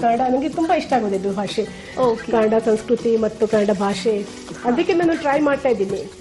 ಕನ್ನಡ ನನಗೆ ತುಂಬಾ ಇಷ್ಟ ಆಗೋದಿದ್ದು ಭಾಷೆ. ಕನ್ನಡ ಸಂಸ್ಕೃತಿ ಮತ್ತು ಕನ್ನಡ ಭಾಷೆ. ಅದಕ್ಕೆ ನಾನು ಟ್ರೈ ಮಾಡ್ತಾ ಇದ್ದೀನಿ.